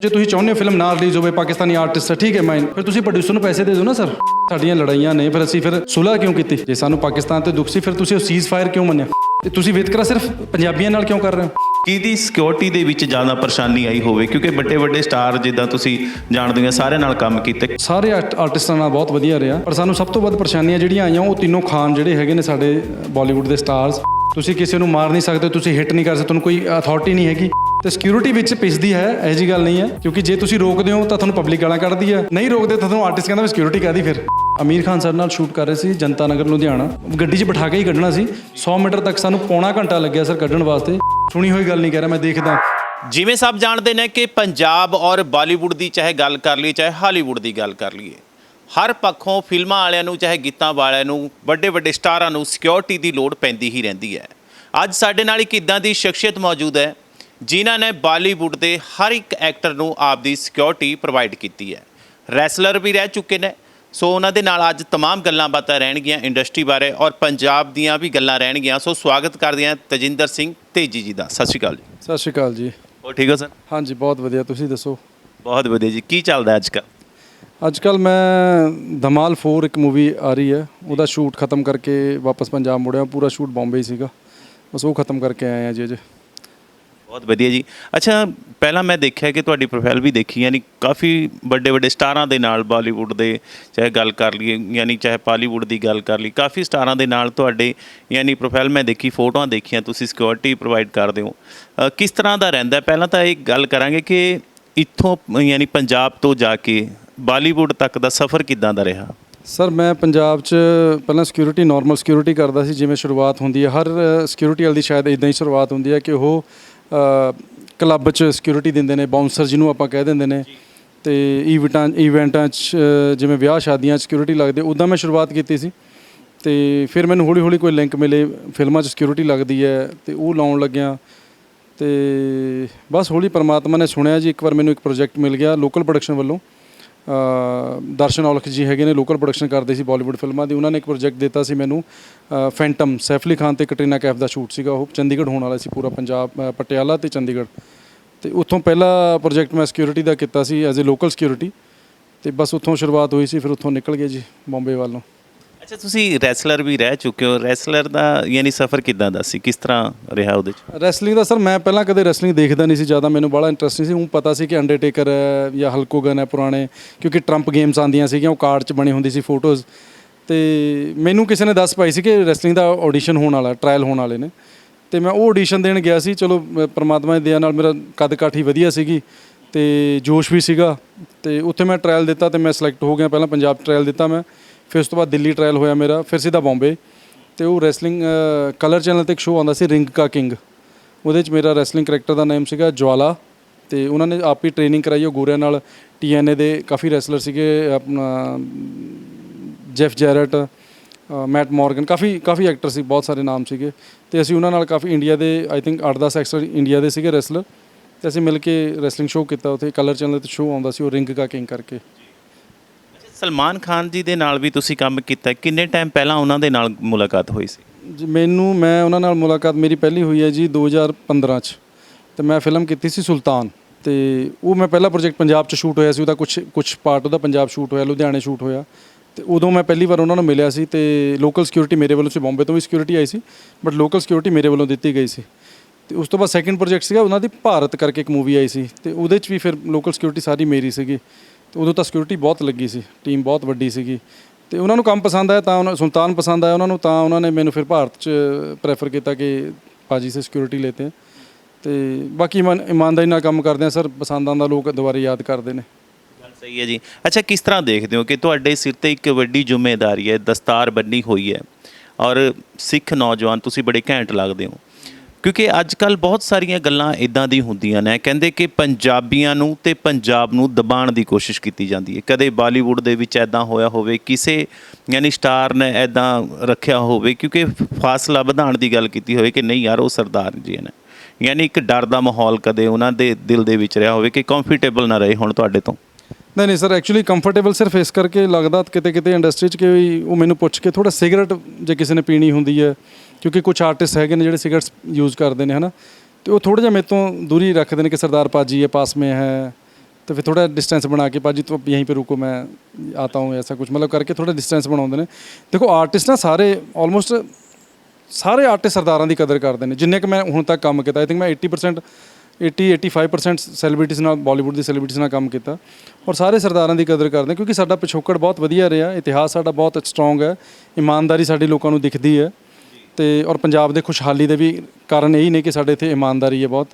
ਜੇ ਤੁਸੀਂ ਚਾਹੁੰਦੇ ਹੋ ਫਿਲਮ ਨਾ ਰਿਲੀਜ਼ ਹੋਵੇ ਪਾਕਿਸਤਾਨੀ ਆਰਟਿਸਟ ਠੀਕ ਹੈ ਮੈਂ ਫਿਰ ਤੁਸੀਂ ਪ੍ਰੋਡਿਊਸਰ ਨੂੰ ਪੈਸੇ ਦੇ ਦਿਓ ਨਾ ਸਰ ਸਾਡੀਆਂ ਲੜਾਈਆਂ ਨੇ ਫਿਰ ਅਸੀਂ ਫਿਰ ਸੁਲ੍ਹਾ ਕਿਉਂ ਕੀਤੀ? ਜੇ ਸਾਨੂੰ ਪਾਕਿਸਤਾਨ ਤੇ ਦੁੱਖ ਸੀ ਫਿਰ ਤੁਸੀਂ ਉਹ ਸੀਜ਼ ਫਾਇਰ ਕਿਉਂ ਮੰਨਿਆ? ਤੇ ਤੁਸੀਂ ਵਿਤਕਰਾ ਸਿਰਫ ਪੰਜਾਬੀਆਂ ਨਾਲ ਕਿਉਂ ਕਰ ਰਹੇ ਹੋ? ਕਿਹਦੀ ਸਿਕਿਉਰਿਟੀ ਦੇ ਵਿੱਚ ਜ਼ਿਆਦਾ ਪਰੇਸ਼ਾਨੀ ਆਈ ਹੋਵੇ? ਕਿਉਂਕਿ ਵੱਡੇ ਵੱਡੇ ਸਟਾਰ ਜਿੱਦਾਂ ਤੁਸੀਂ ਜਾਣਦੇ ਹੋ ਸਾਰਿਆਂ ਨਾਲ ਕੰਮ ਕੀਤੇ। ਸਾਰੇ ਆਰਟ- ਆਰਟਿਸਟਾਂ ਨਾਲ ਬਹੁਤ ਵਧੀਆ ਰਿਹਾ ਪਰ ਸਾਨੂੰ ਸਭ ਤੋਂ ਵੱਧ ਪਰੇਸ਼ਾਨੀਆਂ ਜਿਹੜੀਆਂ ਆਈਆਂ ਉਹ ਤਿੰਨੋਂ ਖਾਨ ਜਿਹੜੇ ਹੈਗੇ ਨੇ ਸਾਡੇ ਬਾਲੀਵੁੱਡ ਦੇ ਸਟਾਰਸ ਤੁਸੀਂ ਕਿਸੇ ਨੂੰ ਮਾਰ ਨਹੀਂ ਸਕਦੇ ਤੁਸੀਂ ਹਿੱਟ ਨਹੀਂ ਕਰ ਸਕਦੇ ਤੁਹਾਨੂੰ ਕੋਈ ਅਥਾਰਟੀ ਨਹੀਂ ਹੈਗੀ। ਤੇ ਸਿਕਿਉਰਿਟੀ ਵਿੱਚ ਪਿਸਦੀ ਹੈ, ਇਹ ਜੀ ਗੱਲ ਨਹੀਂ ਹੈ, ਕਿਉਂਕਿ ਜੇ ਤੁਸੀਂ ਰੋਕਦੇ ਹੋ ਤਾਂ ਤੁਹਾਨੂੰ ਪਬਲਿਕ ਗਾਲਾਂ ਕੱਢਦੀ ਹੈ। ਨਹੀਂ ਰੋਕਦੇ ਤਾਂ ਤੁਹਾਨੂੰ ਆਰਟਿਸਟ ਕਹਿੰਦਾ ਵੀ ਸਿਕਿਉਰਿਟੀ ਕਾਦੀ ਫਿਰ? ਅਮੀਰ ਖਾਨ ਸਰ ਨਾਲ ਸ਼ੂਟ ਕਰ ਰਹੇ ਸੀ ਜਨਤਾ ਨਗਰ ਲੁਧਿਆਣਾ। ਗੱਡੀ 'ਚ ਬਿਠਾ ਕੇ ਹੀ ਕੱਢਣਾ ਸੀ। 100 ਮੀਟਰ ਤੱਕ ਸਾਨੂੰ ਪੌਣਾ ਘੰਟਾ ਲੱਗਿਆ ਸਰ ਕੱਢਣ ਵਾਸਤੇ। ਸੁਣੀ ਹੋਈ ਗੱਲ ਨਹੀਂ ਕਹਿ ਰਿਹਾ, ਮੈਂ ਦੇਖਦਾ ਜਿਵੇਂ ਸਭ ਜਾਣਦੇ ਨੇ ਕਿ ਪੰਜਾਬ ਔਰ ਬਾਲੀਵੁੱਡ ਦੀ ਚਾਹੇ ਗੱਲ ਕਰ ਲਈ ਚਾਹੇ ਹਾਲੀਵੁੱਡ ਦੀ ਗੱਲ ਕਰ ਲਈਏ, ਹਰ ਪੱਖੋਂ ਫਿਲਮਾਂ ਵਾਲਿਆਂ ਨੂੰ, ਚਾਹੇ ਗੀਤਾਂ ਵਾਲਿਆਂ ਨੂੰ ਵੱਡੇ ਵੱਡੇ ਸਟਾਰਾਂ ਨੂੰ ਸਿਕਿਉਰਿਟੀ ਦੀ ਲੋੜ ਪੈਂਦੀ ਹੀ ਰਹਿੰਦੀ ਹੈ। ਅੱਜ ਸਾਡੇ ਨਾਲ ਇੱਕ ਇਦਾਂ ਦੀ ਸ਼ਖਸੀਅਤ ਮੌਜੂਦ ਹੈ ਜਿਨ੍ਹਾਂ ਨੇ ਬਾਲੀਵੁੱਡ ਦੇ ਹਰ ਇੱਕ ਐਕਟਰ ਨੂੰ ਆਪਦੀ ਸਿਕਿਉਰਿਟੀ ਪ੍ਰੋਵਾਈਡ ਕੀਤੀ ਹੈ ਰੈਸਲਰ ਵੀ ਰਹਿ ਚੁੱਕੇ ਨੇ ਸੋ ਉਹਨਾਂ ਦੇ ਨਾਲ ਅੱਜ तमाम ਗੱਲਾਂ ਬਾਤਾਂ ਰਹਿਣਗੀਆਂ ਇੰਡਸਟਰੀ ਬਾਰੇ ਔਰ ਪੰਜਾਬ ਦੀਆਂ ਵੀ ਗੱਲਾਂ ਰਹਿਣਗੀਆਂ ਸੋ ਸਵਾਗਤ ਕਰਦੇ ਹਾਂ ਤਜਿੰਦਰ ਸਿੰਘ ਤੇਜੀ ਜੀ ਦਾ ਸਤਿ ਸ਼੍ਰੀ ਅਕਾਲ ਜੀ ਸਤਿ ਸ਼੍ਰੀ ਅਕਾਲ ਜੀ ਹੋਰ ਠੀਕ ਹੋ ਸਰ ਹਾਂਜੀ ਬਹੁਤ ਵਧੀਆ ਤੁਸੀਂ ਦੱਸੋ ਬਹੁਤ ਵਧੀਆ ਜੀ ਕੀ ਚੱਲਦਾ ਅੱਜ ਕੱਲ੍ਹ ਅੱਜ ਕੱਲ ਮੈਂ ਧਮਾਲ 4 ਇੱਕ ਮੂਵੀ ਆ ਰਹੀ ਹੈ ਉਹਦਾ ਸ਼ੂਟ ਖਤਮ ਕਰਕੇ ਵਾਪਸ ਪੰਜਾਬ ਮੁੜਿਆ ਪੂਰਾ ਸ਼ੂਟ ਬੰਬਈ ਸੀਗਾ ਬਸ ਉਹ ਖਤਮ ਕਰਕੇ ਆਏ ਆ ਜੀ ਅਜੇ ਬਹੁਤ ਵਧੀਆ ਜੀ। ਅੱਛਾ ਪਹਿਲਾਂ ਮੈਂ ਦੇਖਿਆ ਕਿ ਤੁਹਾਡੀ ਪ੍ਰੋਫਾਈਲ ਵੀ ਦੇਖੀ ਯਾਨੀ ਕਾਫੀ ਵੱਡੇ ਵੱਡੇ ਸਟਾਰਾਂ ਦੇ ਨਾਲ ਬਾਲੀਵੁੱਡ ਦੇ ਚਾਹੇ ਗੱਲ ਕਰ ਲਈਏ ਯਾਨੀ ਚਾਹੇ ਪਾਲੀਵੁੱਡ ਦੀ ਗੱਲ ਕਰ ਲਈ ਕਾਫੀ ਸਟਾਰਾਂ ਦੇ ਨਾਲ ਤੁਹਾਡੇ ਯਾਨੀ ਪ੍ਰੋਫਾਈਲ ਮੈਂ ਦੇਖੀ ਫੋਟੋਆਂ ਦੇਖੀਆਂ ਤੁਸੀਂ ਸਿਕਿਉਰਿਟੀ ਪ੍ਰੋਵਾਈਡ ਕਰਦੇ ਹੋ। ਅ, ਕਿਸ ਤਰ੍ਹਾਂ ਦਾ ਰਹਿੰਦਾ ਹੈ? ਪਹਿਲਾਂ ਤਾਂ ਇਹ ਗੱਲ ਕਰਾਂਗੇ ਕਿ ਇੱਥੋਂ ਯਾਨੀ ਪੰਜਾਬ ਤੋਂ ਜਾ ਕੇ ਬਾਲੀਵੁੱਡ ਤੱਕ ਦਾ ਸਫ਼ਰ ਕਿੱਦਾਂ ਦਾ ਰਿਹਾ? ਸਰ ਮੈਂ ਪੰਜਾਬ 'ਚ ਪਹਿਲਾਂ ਸਿਕਿਉਰਿਟੀ ਨਾਰਮਲ ਸਿਕਿਉਰਿਟੀ ਕਰਦਾ ਸੀ ਜਿਵੇਂ ਸ਼ੁਰੂਆਤ ਹੁੰਦੀ ਹੈ। ਹਰ ਸਿਕਿਉਰਿਟੀ ਵਾਲੀ ਦੀ ਸ਼ਾਇਦ ਇਦਾਂ ਹੀ ਸ਼ੁਰੂਆਤ ਹੁੰਦੀ ਹੈ ਕਿ ਉਹ ਕਲੱਬ 'ਚ ਸਿਕਿਉਰਿਟੀ ਦਿੰਦੇ ਨੇ ਬਾਉਂਸਰ ਜਿਹਨੂੰ ਆਪਾਂ ਕਹਿ ਦਿੰਦੇ ਨੇ। ਤੇ ਇਵੈਂਟਾਂ ਇਵੈਂਟਾਂ 'ਚ ਜਿਵੇਂ ਵਿਆਹ ਸ਼ਾਦੀਆਂ 'ਚ ਸਿਕਿਉਰਿਟੀ ਲੱਗਦੇ ਉਦਾਂ ਮੈਂ ਸ਼ੁਰੂਆਤ ਕੀਤੀ ਸੀ। ਤੇ ਫਿਰ ਮੈਨੂੰ ਹੌਲੀ ਹੌਲੀ ਕੋਈ ਲਿੰਕ ਮਿਲੇ, ਫਿਲਮਾਂ 'ਚ ਸਿਕਿਉਰਿਟੀ ਲੱਗਦੀ ਹੈ, ਤੇ ਉਹ ਲਾਉਣ ਲੱਗਿਆ। ਤੇ ਬਸ ਹੌਲੀ ਪਰਮਾਤਮਾ ਨੇ ਸੁਣਿਆ ਜੀ, ਇੱਕ ਵਾਰ ਮੈਨੂੰ ਇੱਕ ਪ੍ਰੋਜੈਕਟ ਮਿਲ ਗਿਆ ਲੋਕਲ ਪ੍ਰੋਡਕਸ਼ਨ ਵੱਲੋਂ। ਦਰਸ਼ਨ ਔਲਖ ਜੀ ਹੈਗੇ ਨੇ ਲੋਕਲ ਪ੍ਰੋਡਕਸ਼ਨ ਕਰਦੇ ਸੀ ਬਾਲੀਵੁੱਡ ਫਿਲਮਾਂ ਦੀ। ਉਹਨਾਂ ਨੇ ਇੱਕ ਪ੍ਰੋਜੈਕਟ ਦਿੱਤਾ ਸੀ ਮੈਨੂੰ ਫੈਂਟਮ ਸੈਫ ਅਲੀ ਖਾਨ ਤੇ ਕਟਰੀਨਾ ਕੈਫ ਦਾ ਸ਼ੂਟ ਸੀਗਾ ਉਹ। ਚੰਡੀਗੜ੍ਹ ਹੋਣ ਵਾਲਾ ਸੀ ਪੂਰਾ ਪੰਜਾਬ ਪਟਿਆਲਾ ਤੇ ਚੰਡੀਗੜ੍ਹ। ਤੇ ਉੱਥੋਂ ਪਹਿਲਾ ਪ੍ਰੋਜੈਕਟ ਮੈਂ ਸਿਕਿਉਰਿਟੀ ਦਾ ਕੀਤਾ ਸੀ ਐਜ਼ ਅ ਲੋਕਲ ਸਿਕਿਉਰਿਟੀ ਤੇ ਬਸ ਉੱਥੋਂ ਸ਼ੁਰੂਆਤ ਹੋਈ ਸੀ, ਫਿਰ ਉੱਥੋਂ ਨਿਕਲ ਗਏ ਜੀ ਬੰਬੇ ਵੱਲ। ਨੂੰ ਅੱਛਾ, ਤੁਸੀਂ ਰੈਸਲਰ ਵੀ ਰਹਿ ਚੁੱਕੇ ਹੋ। ਰੈਸਲਰ ਦਾ ਯਾਨੀ ਸਫ਼ਰ ਕਿੱਦਾਂ ਦਾ ਸੀ? ਕਿਸ ਤਰ੍ਹਾਂ ਰਿਹਾ ਉਹਦੇ 'ਚ? ਰੈਸਲਿੰਗ ਦਾ ਸਰ, ਮੈਂ ਪਹਿਲਾਂ ਕਦੇ ਰੈਸਲਿੰਗ ਦੇਖਦਾ ਨਹੀਂ ਸੀ, ਜ਼ਿਆਦਾ ਮੈਨੂੰ ਬੜਾ ਇੰਟਰਸਟ ਨਹੀਂ ਸੀ। ਉਹ ਪਤਾ ਸੀ ਕਿ ਅੰਡਰਟੇਕਰ ਹੈ ਜਾਂ ਹਲਕੋਗਨ ਹੈ ਪੁਰਾਣੇ, ਕਿਉਂਕਿ ਟਰੰਪ ਗੇਮਸ ਆਉਂਦੀਆਂ ਸੀਗੀਆਂ, ਉਹ ਕਾਰਡ 'ਚ ਬਣੀ ਹੁੰਦੀ ਸੀ ਫੋਟੋਜ਼ ਤੇ ਮੈਨੂੰ ਕਿਸੇ ਨੇ ਦੱਸ ਪਾਈ ਸੀ ਕਿ ਰੈਸਲਿੰਗ ਦਾ ਆਡੀਸ਼ਨ ਹੋਣ ਵਾਲਾ ਟ੍ਰਾਇਲ ਹੋਣ ਵਾਲੇ ਨੇ। ਤੇ ਮੈਂ ਉਹ ਆਡੀਸ਼ਨ ਦੇਣ ਗਿਆ ਸੀ, ਚਲੋ ਪਰਮਾਤਮਾ ਪ੍ਰਮਾਤਮਾ ਦੀ ਦਇਆ ਨਾਲ ਮੇਰਾ ਕੱਦ ਕਾਠੀ ਵਧੀਆ ਸੀਗੀ ਤੇ ਜੋਸ਼ ਵੀ ਸੀਗਾ। ਤੇ ਉੱਥੇ ਮੈਂ ਟ੍ਰਾਇਲ ਦਿੱਤਾ ਤੇ ਮੈਂ ਸਿਲੈਕਟ ਹੋ ਗਿਆ, ਪਹਿਲਾਂ ਪੰਜਾਬ ਟ੍ਰਾਇਲ ਦਿੱਤਾ ਮੈਂ। ਫਿਰ ਉਸ ਤੋਂ ਬਾਅਦ ਦਿੱਲੀ ਟ੍ਰਾਇਲ ਹੋਇਆ ਮੇਰਾ, ਫਿਰ ਸਿੱਧਾ ਬੰਬੇ ਤੇ ਉਹ ਰੈਸਲਿੰਗ ਕਲਰ ਚੈਨਲ ਤੇ ਇੱਕ ਸ਼ੋਅ ਆਉਂਦਾ ਸੀ ਰਿੰਗ ਕਾ ਕਿੰਗ ਉਹਦੇ ਚ ਮੇਰਾ ਰੈਸਲਿੰਗ ਕਰੈਕਟਰ ਦਾ ਨਾਮ ਸੀਗਾ ਜਵਾਲਾ ਤੇ ਉਹਨਾਂ ਨੇ ਆਪ ਹੀ ਟ੍ਰੇਨਿੰਗ ਕਰਾਈ, ਉਹ ਗੋਰਿਆਂ ਨਾਲ ਟੀਐਨਏ ਦੇ ਕਾਫੀ ਰੈਸਲਰ ਸੀਗੇ, ਆਪਣਾ ਜੈਫ ਜੈਰਟ ਮੈਟ ਮਾਰਗਨ ਕਾਫੀ ਕਾਫੀ ਐਕਟਰ ਸੀ, ਬਹੁਤ ਸਾਰੇ ਨਾਮ ਸੀਗੇ। ਤੇ ਅਸੀਂ ਉਹਨਾਂ ਨਾਲ ਕਾਫੀ ਇੰਡੀਆ ਦੇ ਆਈ ਥਿੰਕ 8-10 ਐਕਟਰ ਇੰਡੀਆ ਦੇ ਸੀਗੇ ਰੈਸਲਰ ਤੇ ਅਸੀਂ ਮਿਲ ਕੇ ਰੈਸਲਿੰਗ ਸ਼ੋਅ ਕੀਤਾ, ਉੱਥੇ ਕਲਰ ਚੈਨਲ ਤੇ ਸ਼ੋਅ ਆਉਂਦਾ ਸੀ, ਉਹ ਰਿੰਗ ਕਾ ਕਿੰਗ ਕਰਕੇ। ਸਲਮਾਨ ਖਾਨ ਜੀ ਦੇ ਨਾਲ ਵੀ ਤੁਸੀਂ ਕੰਮ ਕੀਤਾ ਕਿੰਨੇ ਟਾਈਮ ਪਹਿਲਾਂ ਉਹਨਾਂ ਦੇ ਨਾਲ ਮੁਲਾਕਾਤ ਹੋਈ ਸੀ? ਜੀ, ਮੈਨੂੰ, ਮੈਂ ਉਹਨਾਂ ਨਾਲ ਮੁਲਾਕਾਤ ਮੇਰੀ ਪਹਿਲੀ ਹੋਈ ਹੈ ਜੀ 2015 ਚ। ਤੇ ਮੈਂ ਫਿਲਮ ਕੀਤੀ ਸੀ ਸੁਲਤਾਨ। ਤੇ ਉਹ ਮੈਂ ਪਹਿਲਾ ਪ੍ਰੋਜੈਕਟ ਪੰਜਾਬ ਚ ਸ਼ੂਟ ਹੋਇਆ ਸੀ, ਉਹਦਾ ਕੁਝ ਕੁਝ ਪਾਰਟ ਉਹਦਾ ਪੰਜਾਬ ਸ਼ੂਟ ਹੋਇਆ, ਲੁਧਿਆਣੇ ਸ਼ੂਟ ਹੋਇਆ। ਤੇ ਉਦੋਂ ਮੈਂ ਪਹਿਲੀ ਵਾਰ ਉਹਨਾਂ ਨੂੰ ਮਿਲਿਆ ਸੀ ਤੇ ਲੋਕਲ ਸਿਕਿਉਰਿਟੀ ਮੇਰੇ ਵੱਲੋਂ ਸੀ, ਬੰਬੇ ਤੋਂ ਵੀ ਸਿਕਿਉਰਿਟੀ ਆਈ ਸੀ ਬਟ ਲੋਕਲ ਸਿਕਿਉਰਿਟੀ ਮੇਰੇ ਵੱਲੋਂ ਦਿੱਤੀ ਗਈ ਸੀ। ਤੇ ਉਸ ਤੋਂ ਬਾਅਦ ਸੈਕਿੰਡ ਪ੍ਰੋਜੈਕਟ ਸੀਗਾ, ਉਹਨਾਂ ਦੀ ਭਾਰਤ ਕਰਕੇ ਇੱਕ ਮੂਵੀ ਆਈ ਸੀ। ਤੇ ਉਹਦੇ ਚ ਵੀ ਫਿਰ ਲੋਕਲ ਸਿਕਿਉਰਿਟੀ ਸਾਰੀ ਮੇਰੀ ਸੀਗੀ। ਤੇ ਉਦੋਂ ਤਾਂ ਸਿਕਿਉਰਿਟੀ ਬਹੁਤ ਲੱਗੀ ਸੀ ਟੀਮ ਬਹੁਤ ਵੱਡੀ ਸੀਗੀ। ਤੇ ਉਹਨਾਂ ਨੂੰ ਕੰਮ ਪਸੰਦ ਆਇਆ ਤਾਂ ਉਹਨਾਂ, ਸੁਲਤਾਨ ਪਸੰਦ ਆਇਆ ਉਹਨਾਂ ਨੂੰ, ਤਾਂ ਉਹਨਾਂ ਨੇ ਮੈਨੂੰ ਫਿਰ ਭਾਰਤ ਚ ਪ੍ਰੈਫਰ ਕੀਤਾ ਕਿ ਪਾਜੀ ਸੇ ਸਿਕਿਉਰਿਟੀ ਲੈਤੇ ਹੈ। ਤੇ ਬਾਕੀ ਇਮਾਨ- ਇਮਾਨਦਾਰੀ ਨਾਲ ਕੰਮ ਕਰਦੇ ਆ ਸਰ, ਪਸੰਦ ਆਉਂਦਾ ਲੋਕ ਦੁਬਾਰਾ ਯਾਦ ਕਰਦੇ ਨੇ। ਗੱਲ ਸਹੀ ਹੈ ਜੀ। ਅੱਛਾ, ਕਿਸ ਤਰ੍ਹਾਂ ਦੇਖਦੇ ਹੋ ਕਿ ਤੁਹਾਡੇ ਸਿਰ ਤੇ ਇੱਕ ਵੱਡੀ ਜ਼ਿੰਮੇਵਾਰੀ ਹੈ, ਦਸਤਾਰ ਬੰਨੀ ਹੋਈ ਹੈ ਔਰ ਸਿੱਖ ਨੌਜਵਾਨ ਤੁਸੀਂ ਬੜੇ ਘੈਂਟ ਲੱਗਦੇ ਹੋ। ਕਿਉਂਕਿ ਅੱਜ ਕੱਲ ਬਹੁਤ ਸਾਰੀਆਂ ਗੱਲਾਂ ਇਦਾਂ ਦੀ ਹੁੰਦੀਆਂ ਨੇ, ਕਹਿੰਦੇ ਕਿ ਪੰਜਾਬੀਆਂ ਨੂੰ ਤੇ ਪੰਜਾਬ ਨੂੰ ਦਬਾਉਣ ਦੀ ਕੋਸ਼ਿਸ਼ ਕੀਤੀ ਜਾਂਦੀ ਹੈ। ਕਦੇ ਬਾਲੀਵੁੱਡ ਦੇ ਵਿੱਚ ਐਦਾਂ ਹੋਇਆ ਹੋਵੇ, ਕਿਸੇ ਯਾਨੀ ਸਟਾਰ ਨੇ ਐਦਾਂ ਰੱਖਿਆ ਹੋਵੇ, ਕਿਉਂਕਿ ਫਾਸਲਾ ਵਧਾਉਣ ਦੀ ਗੱਲ ਕੀਤੀ ਹੋਵੇ ਕਿ ਨਹੀਂ ਯਾਰ, ਉਹ ਸਰਦਾਰ ਜੀ ਨੇ। ਯਾਨੀ ਇੱਕ ਡਰ ਦਾ ਮਾਹੌਲ ਕਦੇ ਉਹਨਾਂ ਦੇ ਦਿਲ ਦੇ ਵਿੱਚ ਰਿਹਾ ਹੋਵੇ ਕਿ ਕੰਫਰਟੇਬਲ ਨਾ ਰਹੇ ਹੁਣ ਤੁਹਾਡੇ ਤੋਂ? ਨਹੀਂ ਨਹੀਂ ਸਰ ਐਕਚੁਅਲੀ ਕੰਫਰਟੇਬਲ ਸਿਰਫ ਇਸ ਕਰਕੇ ਲੱਗਦਾ ਕਿਤੇ ਕਿਤੇ ਇੰਡਸਟਰੀ 'ਚ ਕਿ ਵੀ ਉਹ ਮੈਨੂੰ ਪੁੱਛ ਕੇ ਥੋੜਾ ਸਿਗਰਟ ਜੇ ਕਿਸੇ ਨੇ ਪੀਣੀ ਹੁੰਦੀ ਹੈ। ਕਿਉਂਕਿ ਕੁਝ ਆਰਟਿਸਟ ਹੈਗੇ ਨੇ ਜਿਹੜੇ ਸਿਗਰਟਸ ਯੂਜ਼ ਕਰਦੇ ਨੇ ਹਨਾ ਤੇ ਉਹ ਥੋੜਾ ਜਿਹਾ ਮੇਰੇ ਤੋਂ ਦੂਰੀ ਰੱਖਦੇ ਨੇ ਕਿ ਸਰਦਾਰ ਪਾਜੀ ਹੈ ਪਾਸ ਮੇ ਹੈ तो फिर थोड़ा डिस्टेंस बना के पाजी तो यहीं पे रुको मैं आता हूँ ऐसा कुछ मतलब करके थोड़ा डिस्टेंस ਬਣਾਉਂਦੇ ਨੇ ਦੇਖੋ ਆਰਟਿਸਟ ਨਾ ਸਾਰੇ ਆਲਮੋਸਟ ਸਾਰੇ ਆਰਟਿਸਟ ਸਰਦਾਰਾਂ ਦੀ ਕਦਰ ਕਰਦੇ ਨੇ ਜਿੰਨੇ ਕਿ ਮੈਂ ਹੁਣ ਤੱਕ ਕੰਮ ਕੀਤਾ ਆਈ ਥਿੰਕ ਮੈਂ 80% 80 85% ਸੈਲੀਬ੍ਰਿਟੀਜ਼ ਨਾਲ ਬਾਲੀਵੁੱਡ ਦੀ ਸੈਲੀਬ੍ਰਿਟੀਜ਼ ਨਾਲ ਕੰਮ ਕੀਤਾ ਔਰ ਸਾਰੇ ਸਰਦਾਰਾਂ ਦੀ ਕਦਰ ਕਰਦੇ ਕਿਉਂਕਿ ਸਾਡਾ ਪਿਛੋਕੜ ਬਹੁਤ ਵਧੀਆ ਰਿਹਾ ਇਤਿਹਾਸ ਸਾਡਾ ਬਹੁਤ ਸਟਰੋਂਗ ਹੈ ਇਮਾਨਦਾਰੀ ਸਾਡੀ ਲੋਕਾਂ ਨੂੰ ਦਿਖਦੀ ਹੈ ਤੇ ਔਰ ਪੰਜਾਬ ਦੇ ਖੁਸ਼ਹਾਲੀ ਦੇ ਵੀ ਕਾਰਨ ਇਹੀ ਨੇ ਕਿ ਸਾਡੇ ਇੱਥੇ ਇਮਾਨਦਾਰੀ ਹੈ ਬਹੁਤ।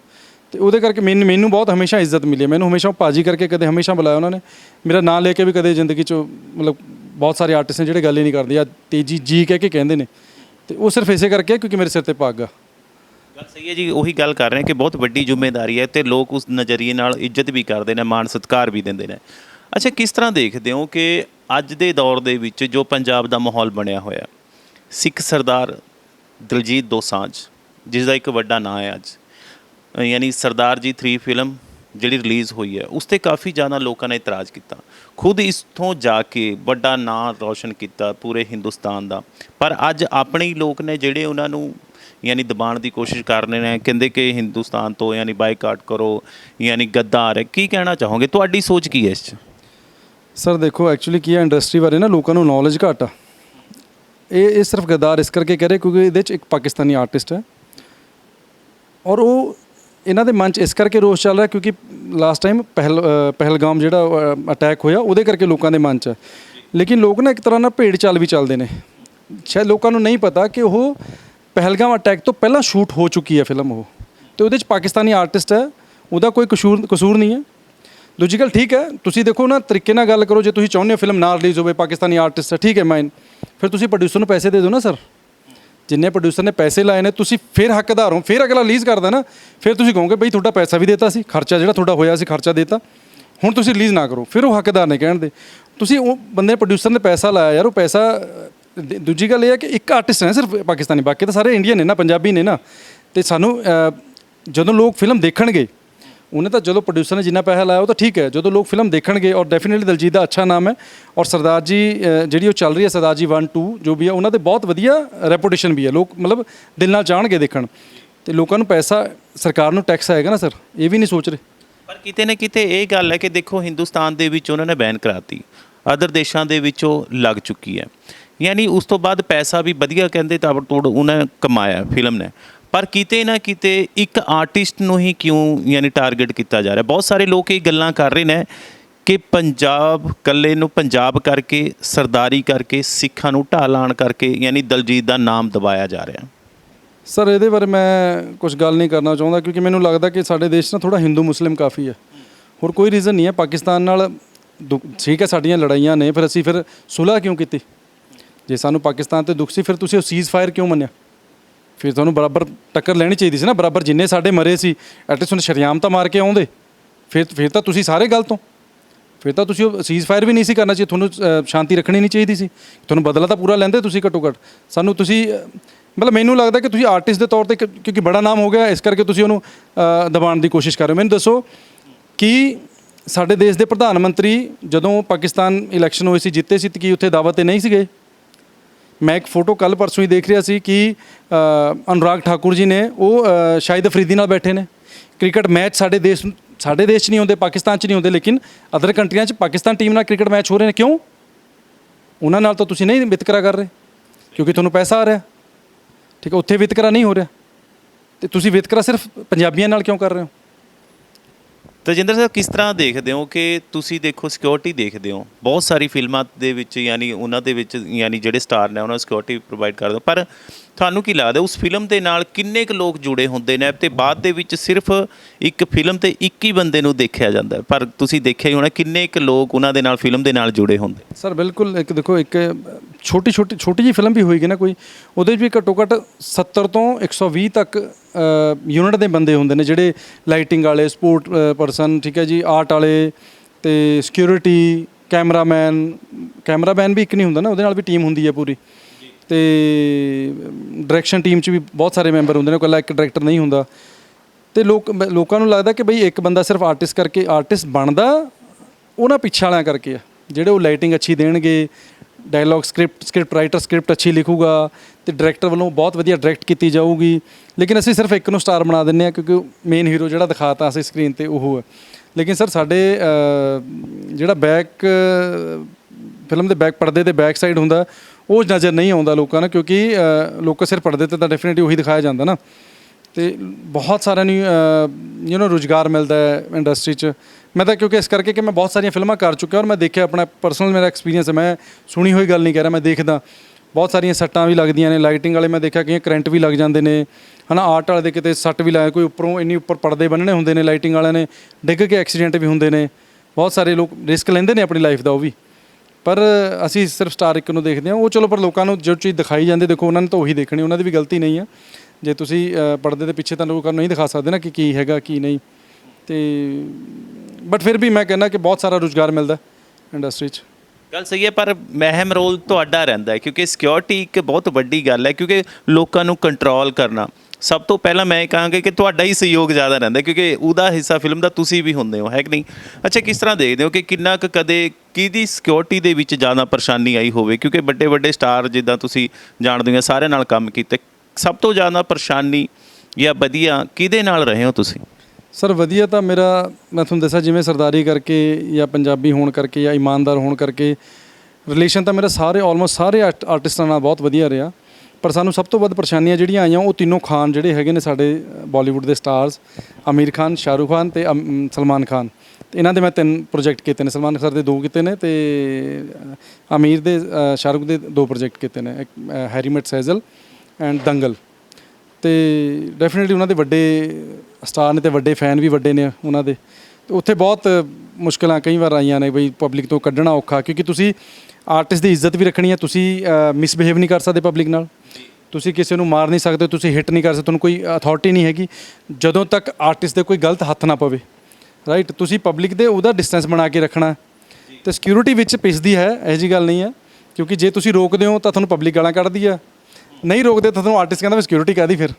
ਤੇ ਉਹਦੇ ਕਰਕੇ ਮੈਨੂੰ ਮੈਨੂੰ ਬਹੁਤ ਹਮੇਸ਼ਾ ਇੱਜ਼ਤ ਮਿਲੀ ਹੈ। ਮੈਨੂੰ ਹਮੇਸ਼ਾ ਉਹ ਪਾਜੀ ਕਰਕੇ ਕਦੇ ਹਮੇਸ਼ਾ ਬੁਲਾਇਆ ਉਹਨਾਂ ਨੇ। ਮੇਰਾ ਨਾਂ ਲੈ ਕੇ ਵੀ ਕਦੇ ਜ਼ਿੰਦਗੀ 'ਚ ਮਤਲਬ ਬਹੁਤ ਸਾਰੇ ਆਰਟਿਸਟ ਨੇ ਜਿਹੜੇ ਗੱਲ ਹੀ ਨਹੀਂ ਕਰਦੇ। ਆ ਤੇਜੀ ਜੀ ਕਹਿ ਕੇ ਕਹਿੰਦੇ ਨੇ। ਤੇ ਉਹ ਸਿਰਫ ਇਸੇ ਕਰਕੇ ਕਿਉਂਕਿ ਮੇਰੇ ਸਿਰ ਤੇ ਪੱਗ ਆ। ਗੱਲ ਸਹੀ ਹੈ ਜੀ, ਉਹੀ ਗੱਲ ਕਰ ਰਹੇ ਹਾਂ ਕਿ ਬਹੁਤ ਵੱਡੀ ਜ਼ਿੰਮੇਵਾਰੀ ਹੈ ਤੇ ਲੋਕ ਉਸ ਨਜ਼ਰੀਏ ਨਾਲ ਇੱਜ਼ਤ ਵੀ ਕਰਦੇ ਨੇ, ਮਾਣ ਸਤਿਕਾਰ ਵੀ ਦਿੰਦੇ ਨੇ। ਅੱਛਾ, ਕਿਸ ਤਰ੍ਹਾਂ ਦੇਖਦੇ ਹੋ ਕਿ ਅੱਜ ਦੇ ਦੌਰ ਦੇ ਵਿੱਚ ਜੋ ਪੰਜਾਬ ਦਾ ਮਾਹੌਲ ਬਣਿਆ ਹੋਇਆ, ਸਿੱਖ ਸਰਦਾਰ ਦਿਲਜੀਤ ਦੋਸਾਂਝ ਜਿਸ ਦਾ ਇੱਕ ਵੱਡਾ ਨਾਂ ਹੈ ਅੱਜ। ਯਾਨੀ ਸਰਦਾਰ ਜੀ 3 ਫਿਲਮ ਜਿਹੜੀ ਰਿਲੀਜ਼ ਹੋਈ ਹੈ, ਉਸ ਤੇ ਕਾਫੀ ਜ਼ਿਆਦਾ ਲੋਕਾਂ ਨੇ ਇਤਰਾਜ਼ ਕੀਤਾ। ਖੁਦ ਇਸ ਤੋਂ ਜਾ ਕੇ ਵੱਡਾ ਨਾਂ ਰੌਸ਼ਨ ਕੀਤਾ ਪੂਰੇ ਹਿੰਦੁਸਤਾਨ ਦਾ। ਪਰ ਅੱਜ ਆਪਣੇ ਹੀ ਲੋਕ ਨੇ ਜਿਹੜੇ ਉਹਨਾਂ ਨੂੰ ਯਾਨੀ ਦਬਾਉਣ ਦੀ ਕੋਸ਼ਿਸ਼ ਕਰ ਰਹੇ ਨੇ, ਕਹਿੰਦੇ ਕਿ ਹਿੰਦੁਸਤਾਨ ਤੋਂ ਯਾਨੀ ਬਾਈਕਾਟ ਕਰੋ, ਯਾਨੀ ਗੱਦਾਰ ਹੈ ਕੀ ਕਹਿਣਾ ਚਾਹੋਗੇ? ਤੁਹਾਡੀ ਸੋਚ ਕੀ ਹੈ ਇਸ 'ਚ? ਸਰ ਦੇਖੋ ਐਕਚੁਅਲੀ ਕੀ ਹੈ ਇੰਡਸਟਰੀ ਬਾਰੇ ਨਾ ਲੋਕਾਂ ਨੂੰ ਨੌਲੇਜ ਘੱਟ ਆ। ਇਹ ਇਹ ਸਿਰਫ ਗਦਾਰ ਇਸ ਕਰਕੇ ਕਹਿ ਰਹੇ ਕਿਉਂਕਿ ਇਹਦੇ ਚ ਇੱਕ ਪਾਕਿਸਤਾਨੀ ਆਰਟਿਸਟ ਹੈ। ਔਰ ਉਹ ਇਹਨਾਂ ਦੇ ਮਨ ਚ ਇਸ ਕਰਕੇ ਰੋਸ ਚੱਲ ਰਿਹਾ ਕਿਉਂਕਿ ਲਾਸਟ ਟਾਈਮ ਪਹਿਲ ਪਹਿਲਗਾਮ ਜਿਹੜਾ ਅਟੈਕ ਹੋਇਆ, ਉਹਦੇ ਕਰਕੇ ਲੋਕਾਂ ਦੇ ਮਨ ਚ ਹੈ। ਲੇਕਿਨ ਲੋਕ ਨਾ ਇੱਕ ਤਰ੍ਹਾਂ ਨਾਲ ਭੇਡ ਚਾਲ ਵੀ ਚੱਲਦੇ ਨੇ। ਸ਼ਾਇਦ ਲੋਕਾਂ ਨੂੰ ਨਹੀਂ ਪਤਾ ਕਿ ਉਹ ਪਹਿਲਗਾਮ ਅਟੈਕ ਤੋਂ ਪਹਿਲਾਂ ਸ਼ੂਟ ਹੋ ਚੁੱਕੀ ਹੈ ਫਿਲਮ ਉਹ। ਤੇ ਉਹਦੇ ਚ ਪਾਕਿਸਤਾਨੀ ਆਰਟਿਸਟ ਹੈ, ਉਹਦਾ ਕੋਈ ਕਸੂਰ ਕਸੂਰ ਨਹੀਂ ਹੈ। ਦੂਜੀ ਗੱਲ ਠੀਕ ਹੈ, ਤੁਸੀਂ ਦੇਖੋ ਨਾ, ਤਰੀਕੇ ਨਾਲ ਗੱਲ ਕਰੋ, ਜੇ ਤੁਸੀਂ ਚਾਹੁੰਦੇ ਹੋ ਫਿਲਮ ਨਾ ਰਿਲੀਜ਼ ਹੋਵੇ, ਪਾਕਿਸਤਾਨੀ ਆਰਟਿਸਟ ਹੈ ਠੀਕ ਹੈ ਮਾਈਨ ਫਿਰ ਤੁਸੀਂ ਪ੍ਰੋਡਿਊਸਰ ਨੂੰ ਪੈਸੇ ਦੇ ਦਿਓ ਨਾ ਸਰ ਜਿੰਨੇ ਪ੍ਰੋਡਿਊਸਰ ਨੇ ਪੈਸੇ ਲਾਏ ਨੇ, ਤੁਸੀਂ ਫਿਰ ਹੱਕਦਾਰ ਹੋ, ਫਿਰ ਅਗਲਾ ਰਿਲੀਜ਼ ਕਰਦਾ ਨਾ, ਫਿਰ ਤੁਸੀਂ ਕਹੋਗੇ, ਬਈ, ਤੁਹਾਡਾ ਪੈਸਾ ਵੀ ਦਿੱਤਾ ਸੀ, ਖਰਚਾ ਜਿਹੜਾ ਤੁਹਾਡਾ ਹੋਇਆ ਸੀ, ਖਰਚਾ ਦਿੱਤਾ। ਹੁਣ ਤੁਸੀਂ ਰਿਲੀਜ਼ ਨਾ ਕਰੋ, ਫਿਰ ਉਹ ਹੱਕਦਾਰ ਨੇ ਕਹਿਣ ਦੇ। ਤੁਸੀਂ ਉਹ ਬੰਦੇ ਪ੍ਰੋਡਿਊਸਰ ਨੇ ਪੈਸਾ ਲਾਇਆ, ਯਾਰ, ਉਹ ਪੈਸਾ ਦੂਜੀ ਗੱਲ ਇਹ ਹੈ ਕਿ ਇੱਕ ਆਰਟਿਸਟ ਹੈ ਸਿਰਫ ਪਾਕਿਸਤਾਨੀ, ਬਾਕੀ ਤਾਂ ਸਾਰੇ ਇੰਡੀਅਨ ਨੇ ਨਾ, ਪੰਜਾਬੀ ਨੇ ਨਾ। ਤੇ ਸਾਨੂੰ ਜਦੋਂ ਲੋਕ ਫਿਲਮ ਦੇਖਣਗੇ ਉਹਨੇ ਤਾਂ ਜਦੋਂ ਪ੍ਰੋਡਿਊਸਰ ਨੇ ਜਿੰਨਾ ਪੈਸਾ ਲਾਇਆ, ਉਹ ਤਾਂ ਠੀਕ ਹੈ। ਜਦੋਂ ਲੋਕ ਫਿਲਮ ਦੇਖਣਗੇ ਔਰ ਡੈਫੀਨਿਟਲੀ ਦਲਜੀਤ ਦਾ ਅੱਛਾ ਨਾਮ ਹੈ ਔਰ ਸਰਦਾਰ ਜੀ ਜਿਹੜੀ ਉਹ ਚੱਲ ਰਹੀ ਹੈ, ਸਰਦਾਰ ਜੀ 1 2 ਜੋ ਵੀ ਹੈ, ਉਹਨਾਂ ਦੇ ਬਹੁਤ ਵਧੀਆ ਰੈਪੂਟੇਸ਼ਨ ਵੀ ਹੈ। ਲੋਕ ਮਤਲਬ ਦਿਲ ਨਾਲ ਜਾਣਗੇ ਦੇਖਣ। ਤੇ ਲੋਕਾਂ ਨੂੰ ਪੈਸਾ, ਸਰਕਾਰ ਨੂੰ ਟੈਕਸ ਆਏਗਾ ਨਾ ਸਰ ਇਹ ਵੀ ਨਹੀਂ ਸੋਚ ਰਹੇ। ਪਰ ਕਿਤੇ ਨਾ ਕਿਤੇ ਇਹ ਗੱਲ ਹੈ ਕਿ ਦੇਖੋ, ਹਿੰਦੁਸਤਾਨ ਦੇ ਵਿੱਚ ਉਹਨਾਂ ਨੇ ਬੈਨ ਕਰਾਤੀ। ਅਦਰ ਦੇਸ਼ਾਂ ਦੇ ਵਿੱਚ ਉਹ ਲੱਗ ਚੁੱਕੀ ਹੈ। ਯਾਨੀ ਉਸ ਤੋਂ ਬਾਅਦ ਪੈਸਾ ਵੀ ਵਧੀਆ ਕਹਿੰਦੇ ਤਾਂ ਤੋੜ ਉਹਨਾਂ ਕਮਾਇਆ ਫਿਲਮ ਨੇ। ਪਰ ਕਿਤੇ ਨਾ ਕਿਤੇ ਇੱਕ ਆਰਟਿਸਟ ਨੂੰ ਹੀ ਕਿਉਂ ਯਾਨੀ ਟਾਰਗੇਟ ਕੀਤਾ ਜਾ ਰਿਹਾ? ਬਹੁਤ ਸਾਰੇ ਲੋਕ ਇਹ ਗੱਲਾਂ ਕਰ ਰਹੇ ਨੇ ਕਿ ਪੰਜਾਬ ਕੱਲੇ ਨੂੰ ਪੰਜਾਬ ਕਰਕੇ, ਸਰਦਾਰੀ ਕਰਕੇ, ਸਿੱਖਾਂ ਨੂੰ ਢਾਹ ਲਾਉਣ ਕਰਕੇ ਯਾਨੀ ਦਲਜੀਤ ਦਾ ਨਾਮ ਦਬਾਇਆ ਜਾ ਰਿਹਾ। ਸਰ, ਇਹਦੇ ਬਾਰੇ ਮੈਂ ਕੁਝ ਗੱਲ ਨਹੀਂ ਕਰਨਾ ਚਾਹੁੰਦਾ ਕਿਉਂਕਿ ਮੈਨੂੰ ਲੱਗਦਾ ਕਿ ਸਾਡੇ ਦੇਸ਼ 'ਚ ਨਾ ਥੋੜਾ ਹਿੰਦੂ ਮੁਸਲਿਮ ਕਾਫੀ ਹੈ। ਹੋਰ ਕੋਈ ਰੀਜ਼ਨ ਨਹੀਂ ਹੈ। ਪਾਕਿਸਤਾਨ ਨਾਲ ਦੁ- ਠੀਕ ਹੈ, ਸਾਡੀਆਂ ਲੜਾਈਆਂ ਨੇ, ਫਿਰ ਅਸੀਂ ਫਿਰ ਸੁਲ੍ਹਾ ਕਿਉਂ ਕੀਤੀ? ਜੇ ਸਾਨੂੰ ਪਾਕਿਸਤਾਨ ਤੇ ਦੁੱਖ ਸੀ, ਫਿਰ ਤੁਸੀਂ ਉਹ ਸੀਜ਼ ਫਾਇਰ ਕਿਉਂ ਮੰਨਿਆ? ਫਿਰ ਤੁਹਾਨੂੰ ਬਰਾਬਰ ਟੱਕਰ ਲੈਣੀ ਚਾਹੀਦੀ ਸੀ ਨਾ, ਬਰਾਬਰ ਜਿੰਨੇ ਸਾਡੇ ਮਰੇ ਸੀ ਐਟਲੀਸਟ ਹੁਣ ਸ਼ਰਿਆਮ ਤਾਂ ਮਾਰ ਕੇ ਆਉਂਦੇ। ਫਿਰ ਫਿਰ ਤਾਂ ਤੁਸੀਂ ਸਾਰੇ ਗਲਤ ਹੋ। ਫਿਰ ਤਾਂ ਤੁਸੀਂ ਉਹ ਸੀਜ਼ ਫਾਇਰ ਵੀ ਨਹੀਂ ਸੀ ਕਰਨਾ ਚਾਹੀਦਾ, ਤੁਹਾਨੂੰ ਸ਼ਾਂਤੀ ਰੱਖਣੀ ਨਹੀਂ ਚਾਹੀਦੀ ਸੀ। ਤੁਹਾਨੂੰ ਬਦਲਾ ਤਾਂ ਪੂਰਾ ਲੈਂਦੇ ਤੁਸੀਂ ਘੱਟੋ ਘੱਟ। ਸਾਨੂੰ ਤੁਸੀਂ ਮਤਲਬ ਮੈਨੂੰ ਲੱਗਦਾ ਕਿ ਤੁਸੀਂ ਆਰਟਿਸਟ ਦੇ ਤੌਰ ਤੇ ਕਿ- ਕਿਉਂਕਿ ਬੜਾ ਨਾਮ ਹੋ ਗਿਆ, ਇਸ ਕਰਕੇ ਤੁਸੀਂ ਉਹਨੂੰ ਦਬਾਉਣ ਦੀ ਕੋਸ਼ਿਸ਼ ਕਰ ਰਹੇ ਹੋ। ਮੈਨੂੰ ਦੱਸੋ ਕਿ ਸਾਡੇ ਦੇਸ਼ ਦੇ ਪ੍ਰਧਾਨ ਮੰਤਰੀ ਜਦੋਂ ਪਾਕਿਸਤਾਨ ਇਲੈਕਸ਼ਨ ਹੋਏ ਸੀ, ਜਿੱਤੇ ਸੀ ਤੇ ਕੀ ਉੱਥੇ ਦਾਅਵਾ ਤੇ ਨਹੀਂ ਸੀਗੇ? ਮੈਂ ਇੱਕ ਫੋਟੋ ਕੱਲ ਪਰਸੋਂ ਹੀ ਦੇਖ ਰਿਹਾ ਸੀ ਕਿ ਅਨੁਰਾਗ ਠਾਕੁਰ ਜੀ ਨੇ ਉਹ ਅ, ਸ਼ਾਹਿਦ ਅਫਰੀਦੀ ਨਾਲ ਬੈਠੇ ਨੇ। ਕ੍ਰਿਕਟ ਮੈਚ ਸਾਡੇ ਦੇਸ਼ ਸਾਡੇ ਦੇਸ਼ 'ਚ ਨਹੀਂ ਹੁੰਦੇ ਪਾਕਿਸਤਾਨ 'ਚ ਨਹੀਂ ਹੁੰਦੇ ਲੇਕਿਨ ਅਦਰ ਕੰਟਰੀਆਂ 'ਚ ਪਾਕਿਸਤਾਨ ਟੀਮ ਨਾਲ ਕ੍ਰਿਕਟ ਮੈਚ ਹੋ ਰਹੇ ਨੇ। ਕਿਉਂ? ਉਹਨਾਂ ਨਾਲ ਤਾਂ ਤੁਸੀਂ ਨਹੀਂ ਵਿਤਕਰਾ ਕਰ ਰਹੇ ਕਿਉਂਕਿ ਤੁਹਾਨੂੰ ਪੈਸਾ ਆ ਰਿਹਾ। ਠੀਕ ਹੈ ਉੱਥੇ ਵਿਤਕਰਾ ਨਹੀਂ ਹੋ ਰਿਹਾ। ਤੇ ਤੁਸੀਂ ਵਿਤਕਰਾ ਸਿਰਫ ਪੰਜਾਬੀਆਂ ਨਾਲ ਕਿਉਂ ਕਰ ਰਹੇ ਹੋ? ਤਜਿੰਦਰ ਸਾਹਿਬ, ਕਿਸ ਤਰ੍ਹਾਂ ਦੇਖਦੇ ਹੋ ਕਿ ਤੁਸੀਂ ਦੇਖੋ ਸਿਕਿਉਰਿਟੀ ਦੇਖਦੇ ਹੋ? ਬਹੁਤ ਸਾਰੀ ਫਿਲਮਾਂ ਦੇ ਵਿੱਚ, ਯਾਨੀ ਉਹਨਾਂ ਦੇ ਵਿੱਚ, ਯਾਨੀ ਜਿਹੜੇ ਸਟਾਰ ਨੇ, ਉਹਨਾਂ ਨੂੰ ਸਿਕਿਉਰਿਟੀ ਪ੍ਰੋਵਾਈਡ ਕਰਦੇ ਹੋ। ਪਰ ਤੁਹਾਨੂੰ ਕੀ ਲੱਗਦਾ ਉਸ ਫਿਲਮ ਦੇ ਨਾਲ ਕਿੰਨੇ ਕੁ ਲੋਕ ਜੁੜੇ ਹੁੰਦੇ ਨੇ? ਤੇ ਬਾਅਦ ਦੇ ਵਿੱਚ ਸਿਰਫ ਇੱਕ ਫਿਲਮ ਤੇ ਇੱਕ ਹੀ ਬੰਦੇ ਨੂੰ ਦੇਖਿਆ ਜਾਂਦਾ ਪਰ ਤੁਸੀਂ ਦੇਖਿਆ ਹੀ ਹੋਣਾ ਕਿੰਨੇ ਕੁ ਲੋਕ ਉਹਨਾਂ ਦੇ ਨਾਲ, ਫਿਲਮ ਦੇ ਨਾਲ ਜੁੜੇ ਹੁੰਦੇ ਸਰ, ਬਿਲਕੁਲ ਇੱਕ ਦੇਖੋ, ਇੱਕ ਛੋਟੀ ਛੋਟੀ ਛੋਟੀ ਜਿਹੀ ਫਿਲਮ ਵੀ ਹੋਏਗੀ ਨਾ ਕੋਈ, ਉਹਦੇ 'ਚ ਵੀ ਘੱਟੋ ਘੱਟ 70 ਤੋਂ 120 ਤੱਕ ਯੂਨਿਟ ਦੇ ਬੰਦੇ ਹੁੰਦੇ ਨੇ ਜਿਹੜੇ ਲਾਈਟਿੰਗ ਵਾਲੇ, ਸਪੋਰਟ ਪਰਸਨ, ਠੀਕ ਹੈ ਜੀ, ਆਰਟ ਵਾਲੇ ਤੇ ਸਿਕਿਉਰਿਟੀ ਕੈਮਰਾਮੈਨ ਕੈਮਰਾਮੈਨ ਵੀ ਇੱਕ ਨਹੀਂ ਹੁੰਦਾ ਨਾ, ਉਹਦੇ ਨਾਲ ਵੀ ਟੀਮ ਹੁੰਦੀ ਹੈ ਪੂਰੀ। ਤੇ ਡਾਇਰੈਕਸ਼ਨ ਟੀਮ 'ਚ ਵੀ ਬਹੁਤ ਸਾਰੇ ਮੈਂਬਰ ਹੁੰਦੇ ਨੇ ਇਕੱਲਾ ਇੱਕ ਡਾਇਰੈਕਟਰ ਨਹੀਂ ਹੁੰਦਾ। ਤੇ ਲੋਕ ਲੋਕਾਂ ਨੂੰ ਲੱਗਦਾ ਕਿ ਬਈ ਇੱਕ ਬੰਦਾ ਸਿਰਫ ਆਰਟਿਸਟ ਕਰਕੇ ਆਰਟਿਸਟ ਬਣਦਾ, ਉਹਨਾਂ ਪਿੱਛੇ ਵਾਲਿਆਂ ਕਰਕੇ ਆ। ਜਿਹੜੇ ਉਹ ਲਾਈਟਿੰਗ ਅੱਛੀ ਦੇਣਗੇ dialogue script script writer script ਅੱਛੀ ਲਿਖੂਗਾ, ਤੇ ਡਾਇਰੈਕਟਰ ਵੱਲੋਂ ਬਹੁਤ ਵਧੀਆ ਡਾਇਰੈਕਟ ਕੀਤੀ ਜਾਊਗੀ। ਲੇਕਿਨ ਅਸੀਂ ਸਿਰਫ ਇੱਕ ਨੂੰ ਸਟਾਰ ਬਣਾ ਦਿੰਨੇ ਆ ਕਿਉਂਕਿ ਮੇਨ ਹੀਰੋ ਜਿਹੜਾ ਦਿਖਾਤਾ ਅਸੀਂ ਸਕਰੀਨ ਤੇ ਉਹ ਹੈ। ਲੇਕਿਨ ਸਰ ਸਾਡੇ ਜਿਹੜਾ ਬੈਕ ਫਿਲਮ ਦੇ ਬੈਕ ਪਰਦੇ 'ਤੇ ਬੈਕ ਸਾਈਡ ਹੁੰਦਾ ਉਹ ਨਜ਼ਰ ਨਹੀਂ ਆਉਂਦਾ ਲੋਕਾਂ ਨੂੰ, ਕਿਉਂਕਿ ਲੋਕ ਸਿਰ ਪਰਦੇ ਤੇ ਤਾਂ ਡੈਫੀਨਿਟਲੀ ਉਹੀ ਦਿਖਾਇਆ ਜਾਂਦਾ ਨਾ। ਤੇ ਬਹੁਤ ਸਾਰਿਆਂ ਨੂੰ ਯੂ نو ਰੁਜ਼ਗਾਰ ਮਿਲਦਾ ਹੈ ਇੰਡਸਟਰੀ 'ਚ। ਮੈਂ ਤਾਂ ਕਿਉਂਕਿ ਇਸ ਕਰਕੇ ਕਿ ਮੈਂ ਬਹੁਤ ਸਾਰੀਆਂ ਫਿਲਮਾਂ ਕਰ ਚੁੱਕਿਆ ਔਰ ਮੈਂ ਦੇਖਿਆ ਆਪਣਾ ਪਰਸਨਲ ਮੇਰਾ ਐਕਸਪੀਰੀਅੰਸ ਹੈ। ਮੈਂ ਸੁਣੀ ਹੋਈ ਗੱਲ ਨਹੀਂ ਕਹਿ ਰਿਹਾ, ਮੈਂ ਦੇਖਦਾ। ਬਹੁਤ ਸਾਰੀਆਂ ਸੱਟਾਂ ਵੀ ਲੱਗਦੀਆਂ ਨੇ ਲਾਈਟਿੰਗ ਵਾਲੇ ਮੈਂ ਦੇਖਿਆ ਕਿ ਕਰੰਟ ਵੀ ਲੱਗ ਜਾਂਦੇ ਨੇ। ਹਨਾ ਆਰਟ ਵਾਲੇ ਦੇ ਕਿਤੇ ਸੱਟ ਵੀ ਲਾਇਆ, ਕੋਈ ਉੱਪਰੋਂ ਇੰਨੀ ਉੱਪਰ ਪਰਦੇ ਬੰਨਣੇ ਹੁੰਦੇ ਨੇ ਲਾਈਟਿੰਗ ਵਾਲਿਆਂ ਨੇ, ਡਿੱਗ ਕੇ ਐਕਸੀਡੈਂਟ ਵੀ ਹੁੰਦੇ ਨੇ। ਬਹੁਤ ਸਾਰੇ ਲੋਕ ਰਿਸਕ ਲੈਂਦੇ ਨੇ ਆਪਣੀ ਲਾਈਫ ਦਾ, ਉਹ ਵੀ। ਪਰ ਅਸੀਂ ਸਿਰਫ ਸਟਾਰ ਇੱਕ ਨੂੰ ਦੇਖਦੇ ਹਾਂ। ਉਹ ਚਲੋ ਪਰ ਲੋਕਾਂ ਨੂੰ ਜੋ ਚੀਜ਼ ਦਿਖਾਈ ਜਾਂਦੀ ਦੇਖੋ ਉਹਨਾਂ ਨੇ ਤਾਂ ਉਹੀ ਦੇਖਣੀ ਉਹਨਾਂ ਦੀ ਵੀ ਗਲਤੀ ਨਹੀਂ ਆ। ਜੇ ਤੁਸੀਂ ਅ, ਪਰਦੇ ਦੇ ਪਿੱਛੇ ਤਾਂ ਲੋਕਾਂ ਨੂੰ ਨਹੀਂ ਦਿਖਾ ਸਕਦੇ ਨਾ ਕਿ ਕੀ ਹੈਗਾ ਕੀ ਨਹੀਂ। ਤੇ ਬਟ ਫਿਰ ਵੀ ਮੈਂ ਕਹਿੰਦਾ ਕਿ ਬਹੁਤ ਸਾਰਾ ਰੁਜ਼ਗਾਰ ਮਿਲਦਾ ਇੰਡਸਟਰੀ 'ਚ। ਗੱਲ ਸਹੀ ਹੈ ਪਰ ਮਹਿਮ ਰੋਲ ਤੁਹਾਡਾ ਰਹਿੰਦਾ ਹੈ ਕਿਉਂਕਿ ਸਿਕਿਉਰਿਟੀ ਇੱਕ ਬਹੁਤ ਵੱਡੀ ਗੱਲ ਹੈ ਕਿਉਂਕਿ ਲੋਕਾਂ ਨੂੰ ਕੰਟਰੋਲ ਕਰਨਾ। ਸਭ ਤੋਂ ਪਹਿਲਾਂ ਮੈਂ ਇਹ ਕਹਾਂਗਾ ਕਿ ਤੁਹਾਡਾ ਹੀ ਸਹਿਯੋਗ ਜ਼ਿਆਦਾ ਰਹਿੰਦਾ ਕਿਉਂਕਿ ਉਹਦਾ ਹਿੱਸਾ ਫਿਲਮ ਦਾ ਤੁਸੀਂ ਵੀ ਹੁੰਦੇ ਹੋ, ਹੈ ਕਿ ਨਹੀਂ? ਅੱਛਾ, ਕਿਸ ਤਰ੍ਹਾਂ ਦੇਖਦੇ ਹੋ ਕਿ ਕਿੰਨਾ ਕੁ ਕਦੇ ਕਿਹਦੀ ਸਿਕਿਉਰਿਟੀ ਦੇ ਵਿੱਚ ਜ਼ਿਆਦਾ ਪਰੇਸ਼ਾਨੀ ਆਈ ਹੋਵੇ? ਕਿਉਂਕਿ ਵੱਡੇ ਵੱਡੇ ਸਟਾਰ ਜਿੱਦਾਂ ਤੁਸੀਂ ਜਾਣਦੇ ਹੋ ਸਾਰਿਆਂ ਨਾਲ ਕੰਮ ਕੀਤੇ, ਸਭ ਤੋਂ ਜ਼ਿਆਦਾ ਪਰੇਸ਼ਾਨੀ ਜਾਂ ਵਧੀਆ ਕਿਹਦੇ ਨਾਲ ਰਹੇ ਹੋ ਤੁਸੀਂ? ਸਰ, ਵਧੀਆ ਤਾਂ ਮੇਰਾ, ਮੈਂ ਤੁਹਾਨੂੰ ਦੱਸਿਆ ਜਿਵੇਂ ਸਰਦਾਰੀ ਕਰਕੇ ਜਾਂ ਪੰਜਾਬੀ ਹੋਣ ਕਰਕੇ ਜਾਂ ਇਮਾਨਦਾਰ ਹੋਣ ਕਰਕੇ ਰਿਲੇਸ਼ਨ ਤਾਂ ਮੇਰਾ ਸਾਰੇ ਆਲਮੋਸਟ ਸਾਰੇ ਆਰਟ- ਆਰਟਿਸਟਾਂ ਨਾਲ ਬਹੁਤ ਵਧੀਆ ਰਿਹਾ। ਪਰ ਸਾਨੂੰ ਸਭ ਤੋਂ ਵੱਧ ਪਰੇਸ਼ਾਨੀਆਂ ਜਿਹੜੀਆਂ ਆਈਆਂ ਉਹ ਤਿੰਨੋਂ ਖਾਨ ਜਿਹੜੇ ਹੈਗੇ ਨੇ ਸਾਡੇ ਬਾਲੀਵੁੱਡ ਦੇ ਸਟਾਰਸ ਆਮੀਰ ਖਾਨ ਸ਼ਾਹਰੁਖ ਖਾਨ ਤੇ ਅਮ, ਸਲਮਾਨ ਖਾਨ। ਤੇ ਇਹਨਾਂ ਦੇ ਮੈਂ ਤਿੰਨ ਪ੍ਰੋਜੈਕਟ ਕੀਤੇ ਨੇ ਸਲਮਾਨ ਸਰ ਦੇ ਦੋ ਕੀਤੇ ਨੇ ਤੇ ਅ, ਆਮੀਰ ਦੇ ਅ, ਸ਼ਾਹਰੁਖ ਦੇ ਦੋ ਪ੍ਰੋਜੈਕਟ ਕੀਤੇ ਨੇ ਇੱਕ ਅ, ਸੈਜ਼ਲ ਐਂਡ ਦੰਗਲ ਤੇ ਡੈਫੀਨਿਟਲੀ ਉਹਨਾਂ ਦੇ ਵੱਡੇ ਸਟਾਰ ਨੇ ਤੇ ਵੱਡੇ ਫੈਨ ਵੀ ਵੱਡੇ ਨੇ ਉਹਨਾਂ ਦੇ। ਤੇ ਉੱਥੇ ਬਹੁਤ ਮੁਸ਼ਕਲਾਂ ਕਈ ਵਾਰ ਆਈਆਂ ਨੇ ਬਈ ਪਬਲਿਕ ਤੋਂ ਕੱਢਣਾ ਔਖਾ ਕਿਉਂਕਿ ਤੁਸੀਂ ਆਰਟਿਸਟ ਦੀ ਇੱਜ਼ਤ ਵੀ ਰੱਖਣੀ ਹੈ ਤੁਸੀਂ ਮਿਸਬਿਹੇਵ ਨਹੀਂ ਕਰ ਸਕਦੇ ਪਬਲਿਕ ਨਾਲ। ਤੁਸੀਂ ਕਿਸੇ ਨੂੰ ਮਾਰ ਨਹੀਂ ਸਕਦੇ, ਤੁਸੀਂ ਹਿੱਟ ਨਹੀਂ ਕਰ ਸਕਦੇ, ਤੁਹਾਨੂੰ ਕੋਈ ਅਥਾਰਟੀ ਨਹੀਂ ਹੈਗੀ। ਜਦੋਂ ਤੱਕ ਆਰਟਿਸਟ ਦੇ ਕੋਈ ਗਲਤ ਹੱਥ ਨਾ ਪਵੇ ਰਾਈਟ ਤੁਸੀਂ ਪਬਲਿਕ ਦੇ ਉਹਦਾ ਡਿਸਟੈਂਸ ਬਣਾ ਕੇ ਰੱਖਣਾ ਤੇ ਸਿਕਿਉਰਿਟੀ ਵਿੱਚ ਪਿਸਦੀ ਹੈ, ਇਹੋ ਜੀ ਗੱਲ ਨਹੀਂ ਹੈ। ਕਿਉਂਕਿ ਜੇ ਤੁਸੀਂ ਰੋਕਦੇ ਹੋ ਤਾਂ ਤੁਹਾਨੂੰ ਪਬਲਿਕ ਗਾਲਾਂ ਕੱਢਦੀ ਆ ਨਹੀਂ ਰੋਕਦੇ ਤਾਂ ਤੁਹਾਨੂੰ ਆਰਟਿਸਟ ਕਹਿੰਦਾ ਮੈਂ ਸਿਕਿਉਰਿਟੀ ਕਾਦੀ ਫਿਰ।